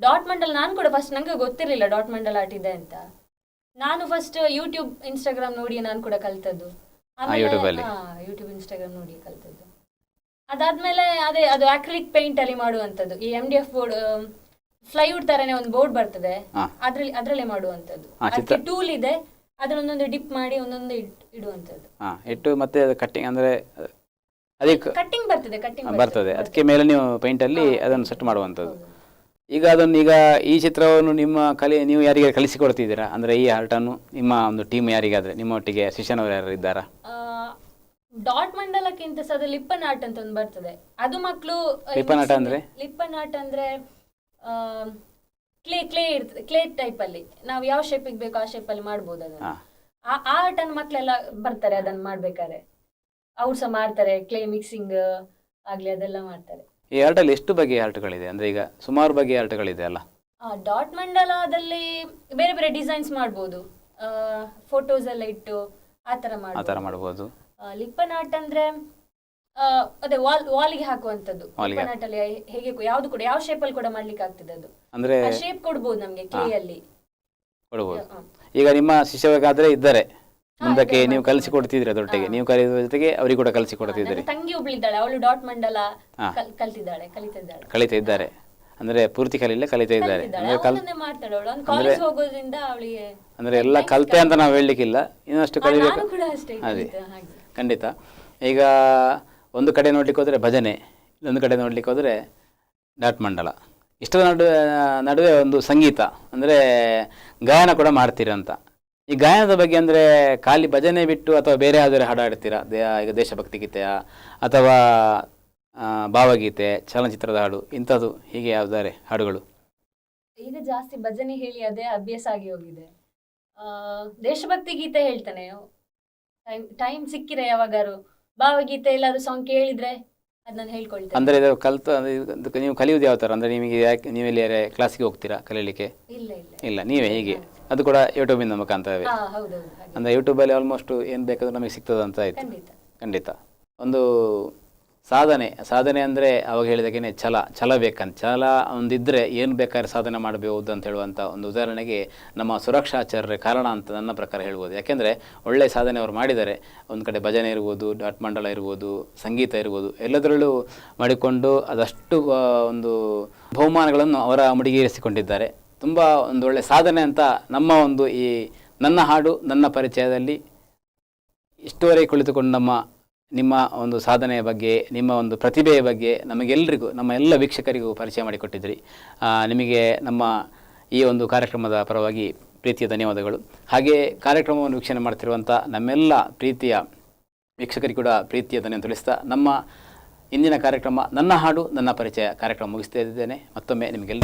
ಡಾಟ್ ಮಂಡಲ್ ನಾನು ಕೂಡ ಫಸ್ಟ್ ನಂಗೆ ಗೊತ್ತಿರಲಿಲ್ಲ ಡಾಟ್ ಮಂಡಲ್ ಆರ್ಟ್ ಇದೆ ಅಂತ. ನಾನು ಫಸ್ಟ್ ಯೂಟ್ಯೂಬ್ ಇನ್ಸ್ಟಾಗ್ರಾಮ್ ನೋಡಿ ನಾನು ಕೂಡ ಕಲ್ತದ್ದು? ಯೂಟ್ಯೂಬ್ ಇನ್ಸ್ಟಾಗ್ರಾಮ್ ನೋಡಿ ಕಲ್ತದ್ದು. ಅದಾದ್ಮೇಲೆ ಅದೇ ಅದು ಆಕ್ರಿಲಿಕ್ ಪೇಂಟ್ ಅಲ್ಲಿ ಮಾಡುವಂತದ್ದು ಈ M D F board plywood ತರನೇ ಒಂದು ಬೋರ್ಡ್ ಬರ್ತದೆ. ಅದ್ರಲ್ಲಿ ಅದ್ರಲ್ಲೇ ಮಾಡುವಂತದ್ದು ಅದಕ್ಕೆ ಟೂಲ್ ಇದೆ. ಅದ್ರೊಂದೊಂದು ಡಿಪ್ ಮಾಡಿ ಒಂದೊಂದು ಇಡುವಂತದ್ದು
ಇಟ್ಟು ಮತ್ತೆ ಅದು ಕಟ್ಟಿಂಗ್ ಅಂದರೆ ಅದಕ್ಕೆ
ಕಟ್ಟಿಂಗ್ ಬರ್ತದೆ ಕಟ್ಟಿಂಗ್
ಬರ್ತದೆ. ಅದಕ್ಕೆ ಮೇಲೆ ನೀವು ಪೇಂಟ್
ಅಲ್ಲಿ
ಅದನ್ನು ಸೆಟ್ ಮಾಡುವಂಥದ್ದು.
ಹೌದು.
ಈಗ ಅದನ್ನು ಈಗ ಈ ಚಿತ್ರವನ್ನು ನಿಮ್ಮ ಕಲಿ ನೀವು ಯಾರಿಗೆ ಕಲಿಸಿಕೊಡ್ತಿದ್ದೀರಾ? ಅಂದರೆ ಈ ಆರ್ಟನ್ನು ನಿಮ್ಮ ಒಂದು ಟೀಮ್ ಯಾರಿಗಾದರೆ ನಿಮ್ಮ ಒಟ್ಟಿಗೆ ಶಿಷ್ಯನವರು ಯಾರು ಇದ್ದಾರಾ?
ಆ, ಡಾಟ್ ಮಂಡಲಕ್ಕಿಂತ ಸದ ಆರ್ಟ್ ಅಂತ ಒಂದು ಬರ್ತದೆ. ಅದು ಮಕ್ಕಳು
ಲಿಪ್ಪನ್ ಆರ್ಟ್ ಅಂದ್ರೆ?
ಲಿಪ್ಪನ್ ಆರ್ಟ್ ಅಂದ್ರೆ ಕ್ಲೇ ಕ್ಲೇ ಇರ್ತದೆ ಕ್ಲೇ ಟೈಪ್ ಅಲ್ಲಿ. ನಾವು ಯಾವ ಶೇಪಿಗೆ ಬೇಕೋ ಆ ಶೇಪ್ ಅಲ್ಲಿ ಮಾಡ್ಬೋದು ಅದನ್ನ. ಆ ಆರ್ಟ್ ಅನ್ನು ಮಕ್ಕಳೆಲ್ಲ ಬರ್ತಾರೆ ಅದನ್ನ ಮಾಡ್ಬೇಕಾದ್ರೆ. ಅವ್ರು ಸಹ ಮಾಡ್ತಾರೆ ಕ್ಲೇ ಮಿಕ್ಸಿಂಗ್ ಆಗ್ಲಿ ಅದೆಲ್ಲ ಮಾಡ್ತಾರೆ.
ಈ ಆರ್ಟಲ್ಲಿ ಎಷ್ಟು ಬಗೆಯ ಆರ್ಟ್ಗಳಿದೆ? ಅಂದರೆ ಈಗ ಸುಮಾರು ಬಗೆಯ ಆರ್ಟ್ಗಳಿದೆ ಅಲ್ಲ?
ಡಾಟ್ ಮಂಡಲದಲ್ಲಿ ಬೇರೆ ಬೇರೆ ಡಿಸೈನ್ಸ್ ಮಾಡ್ಬೋದು. ಫೋಟೋಸ್ ಎಲ್ಲ ಇಟ್ಟು ಆ ಥರ
ಆ ಥರ
ಮಾಡ್ಬೋದು. ಲಿಪ್ಪನ್ ಆರ್ಟ್ ಅಂದ್ರೆ ಅದೇ ವಾಲ್ ವಾಲಿಗೆ ಹಾಕುವಂತದ್ದು
ಲಿಪ್ಪನಾಟಲ್ಲಿ ಗೆ.
ಲಿಪ್ಪನ್ ಆರ್ಟ್ ಅಲ್ಲಿ ಹೇಗೆ ಯಾವ್ದು ಕೂಡ ಯಾವ ಶೇಪಲ್ಲಿ ಕೂಡ ಮಾಡ್ಲಿಕ್ಕೆ ಆಗ್ತದೆ ಅದು.
ಅಂದ್ರೆ
ಶೇಪ್ ಕೊಡ್ಬೋದು ನಮ್ಗೆ ಕ್ಲೇ ಅಲ್ಲಿ.
ಕೊಡ್ಬೋದು. ಈಗ ನಿಮ್ಮ ಶಿಷ್ಯವಾಗಾದ್ರೆ ಇದ್ದಾರೆ ಮುಂದಕ್ಕೆ ನೀವು. ಕಲಿಸಿ ಕೊಡ್ತಿದ್ರಿ ಅದರೊಟ್ಟಿಗೆ. ನೀವು ಕಲಿಯುವ ಜೊತೆಗೆ ಅವರಿಗೆ ಕೂಡ ಕಲಿಸಿ
ಕೊಡ್ತಿದ್ರಿ
ಕೊಡ್ತಿದ್ದೀರಿ.
ತಂಗಿ ಒಬ್ಳಿದ್ದಾಳೆ ಅವಳು ಡಾಟ್ ಮಂಡಲ. ಕಲ್- ಕಲ್ತಿದ್ದಾಳೆ ಕಲಿತಿದ್ದಾಳೆ.
ಕಲಿತಾ ಇದ್ದಾರೆ. ಅಂದ್ರೆ ಪೂರ್ತಿ ಕಲಿಲ್ಲ ಕಲಿತಾ ಇದ್ದಾರೆ.
ಅಂದ್ರೆ
ಅಂದರೆ ಕಲ್
ಅವಳನ್ನೇ ಮಾಡ್ತಾಳೆ ಅವಳು. ಒಂದು ಕಾಲೇಜ್ ಹೋಗೋದ್ರಿಂದ ಅವಳಿಗೆ
ಅಂದರೆ ಎಲ್ಲ ಕಲಿತೆ ಅಂತ ನಾವು ಹೇಳಲಿಕ್ಕಿಲ್ಲ. ಇನ್ನಷ್ಟು ಕಲಿಬೇಕು.
ನಾನು ಕೂಡ ಅಷ್ಟೇ
ಅದೇ
ಕಲಿತೆ, ಹಾಗೆ.
ಖಂಡಿತ. ಈಗ ಒಂದು ಕಡೆ ನೋಡ್ಲಿಕ್ಕೆ ಹೋದರೆ ಭಜನೆ ಇನ್ನೊಂದು ಕಡೆ ನೋಡ್ಲಿಕ್ಕೆ ಹೋದರೆ ಡಾಟ್ ಮಂಡಲ. ಇಷ್ಟರ ನಡುವೆ ನಡುವೆ ಒಂದು ಸಂಗೀತ ಅಂದರೆ ಗಾಯನ ಕೂಡ ಮಾಡ್ತೀರಂತ. ಅಂತ ಈ ಗಾಯನದ ಬಗ್ಗೆ ಅಂದರೆ ಖಾಲಿ ಭಜನೆ ಬಿಟ್ಟು ಅಥವಾ ಬೇರೆ ಯಾವ್ದಾದ್ರು ಹಾಡು ಹಾಡ್ತೀರಾ? ದೇ ಈಗ ದೇಶಭಕ್ತಿ ಗೀತೆಯ ಅಥವಾ ಆ, ಭಾವಗೀತೆ ಚಲನಚಿತ್ರದ ಹಾಡು ಇಂಥದ್ದು ಹೀಗೆ ಯಾವ್ದಾರೆ ಹಾಡುಗಳು?
ಈಗ ಜಾಸ್ತಿ ಭಜನೆ ಹೇಳಿ ಅದೇ ಅಭ್ಯಾಸ ಆಗಿ ಹೋಗಿದೆ. ಆ, ದೇಶಭಕ್ತಿ ಗೀತೆ ಹೇಳ್ತಾನೆ. ಟೈಮ್ ಟೈಮ್ ಸಿಕ್ಕಿರೆ ಯಾವಾಗಾರು ಭಾವಗೀತೆ ಎಲ್ಲಾದ್ರೂ ಸಾಂಗ್ ಕೇಳಿದ್ರೆ ಅದನ್ನ ಹೇಳ್ಕೊಳ್ತೇನೆ.
ಅಂದ್ರೆ ಇದು ಕಲ್ತು ಅಂದ್ರೆ ಇದಕ್ಕೆ ನೀವು ಕಲಿಯೋದು ಯಾವ ಥರ ಅಂದರೆ ನಿಮಗೆ ಯಾಕೆ ನೀವೆಲ್ಲಿ ಕ್ಲಾಸಿಗೆ ಹೋಗ್ತೀರಾ ಕಲೀಲಿಕ್ಕೆ?
ಇಲ್ಲ ಇಲ್ಲ.
ಇಲ್ಲ ನೀವೇ ಹೀಗೆ. ಅದು ಕೂಡ ಯೂಟ್ಯೂಬಿಂದ ಮುಖಾಂತರವೇ.
ಹಾ ಹೌದೌದು ಹಾಗೆ.
ಅಂದರೆ ಯೂಟ್ಯೂಬಲ್ಲಿ ಆಲ್ಮೋಸ್ಟ್ ಏನು ಬೇಕಾದ್ರೂ ನಮಗೆ ಸಿಗ್ತದೆ ಅಂತ ಆಯಿತು.
ಖಂಡಿತ.
ಖಂಡಿತ. ಒಂದು ಸಾಧನೆ ಸಾಧನೆ ಅಂದರೆ ಅವಾಗ ಹೇಳಿದಾಗೇನೆ ಛಲ ಛಲ ಬೇಕಂತ ಛಲ ಒಂದಿದ್ದರೆ ಏನು ಬೇಕಾದ್ರೆ ಸಾಧನೆ ಮಾಡಬಹುದು ಅಂತ ಹೇಳುವಂಥ ಒಂದು ಉದಾಹರಣೆಗೆ ನಮ್ಮ ಸುರಕ್ಷಾಚಾರ್ಯ ಕಾರಣ ಅಂತ ನನ್ನ ಪ್ರಕಾರ ಹೇಳ್ಬೋದು. ಯಾಕೆಂದರೆ ಒಳ್ಳೆ ಸಾಧನೆ ಅವರು ಮಾಡಿದ್ದಾರೆ. ಒಂದು ಕಡೆ ಭಜನೆ ಇರ್ಬೋದು ಡಾಟ್ ಮಂಡಲ ಇರ್ಬೋದು ಸಂಗೀತ ಇರ್ಬೋದು ಎಲ್ಲದರಲ್ಲೂ ಮಾಡಿಕೊಂಡು ಅದಷ್ಟು ಆ, ಒಂದು ಬಹುಮಾನಗಳನ್ನು ಅವರ ಮುಡಿಗೇರಿಸಿಕೊಂಡಿದ್ದಾರೆ. ತುಂಬ ಒಂದು ಒಳ್ಳೆ ಸಾಧನೆ ಅಂತ ನಮ್ಮ ಒಂದು ಈ ನನ್ನ ಹಾಡು, ನನ್ನ ಪರಿಚಯದಲ್ಲಿ ಇಷ್ಟುವರೆಗೆ ಕುಳಿತುಕೊಂಡು ನಮ್ಮ, ನಿಮ್ಮ ಒಂದು ಸಾಧನೆಯ ಬಗ್ಗೆ, ನಿಮ್ಮ ಒಂದು ಪ್ರತಿಭೆಯ ಬಗ್ಗೆ ನಮಗೆಲ್ಲರಿಗೂ ನಮ್ಮ ಎಲ್ಲ ವೀಕ್ಷಕರಿಗೂ ಪರಿಚಯ ಮಾಡಿಕೊಟ್ಟಿದ್ರಿ. ನಿಮಗೆ ನಮ್ಮ ಈ ಒಂದು ಕಾರ್ಯಕ್ರಮದ ಪರವಾಗಿ ಪ್ರೀತಿಯ ಧನ್ಯವಾದಗಳು. ಹಾಗೆ ಕಾರ್ಯಕ್ರಮವನ್ನು ವೀಕ್ಷಣೆ ಮಾಡ್ತಿರುವಂಥ ನಮ್ಮೆಲ್ಲ ಪ್ರೀತಿಯ ವೀಕ್ಷಕರಿಗೂ ಕೂಡ ಪ್ರೀತಿಯ ಧನ್ಯ ತಿಳಿಸ್ತಾ ನಮ್ಮ ಇಂದಿನ ಕಾರ್ಯಕ್ರಮ, ನನ್ನ ಹಾಡು, ನನ್ನ ಪರಿಚಯ ಕಾರ್ಯಕ್ರಮ ಮುಗಿಸ್ತಾ ಇದ್ದೇನೆ. ಮತ್ತೊಮ್ಮೆ ನಿಮಗೆಲ್ಲ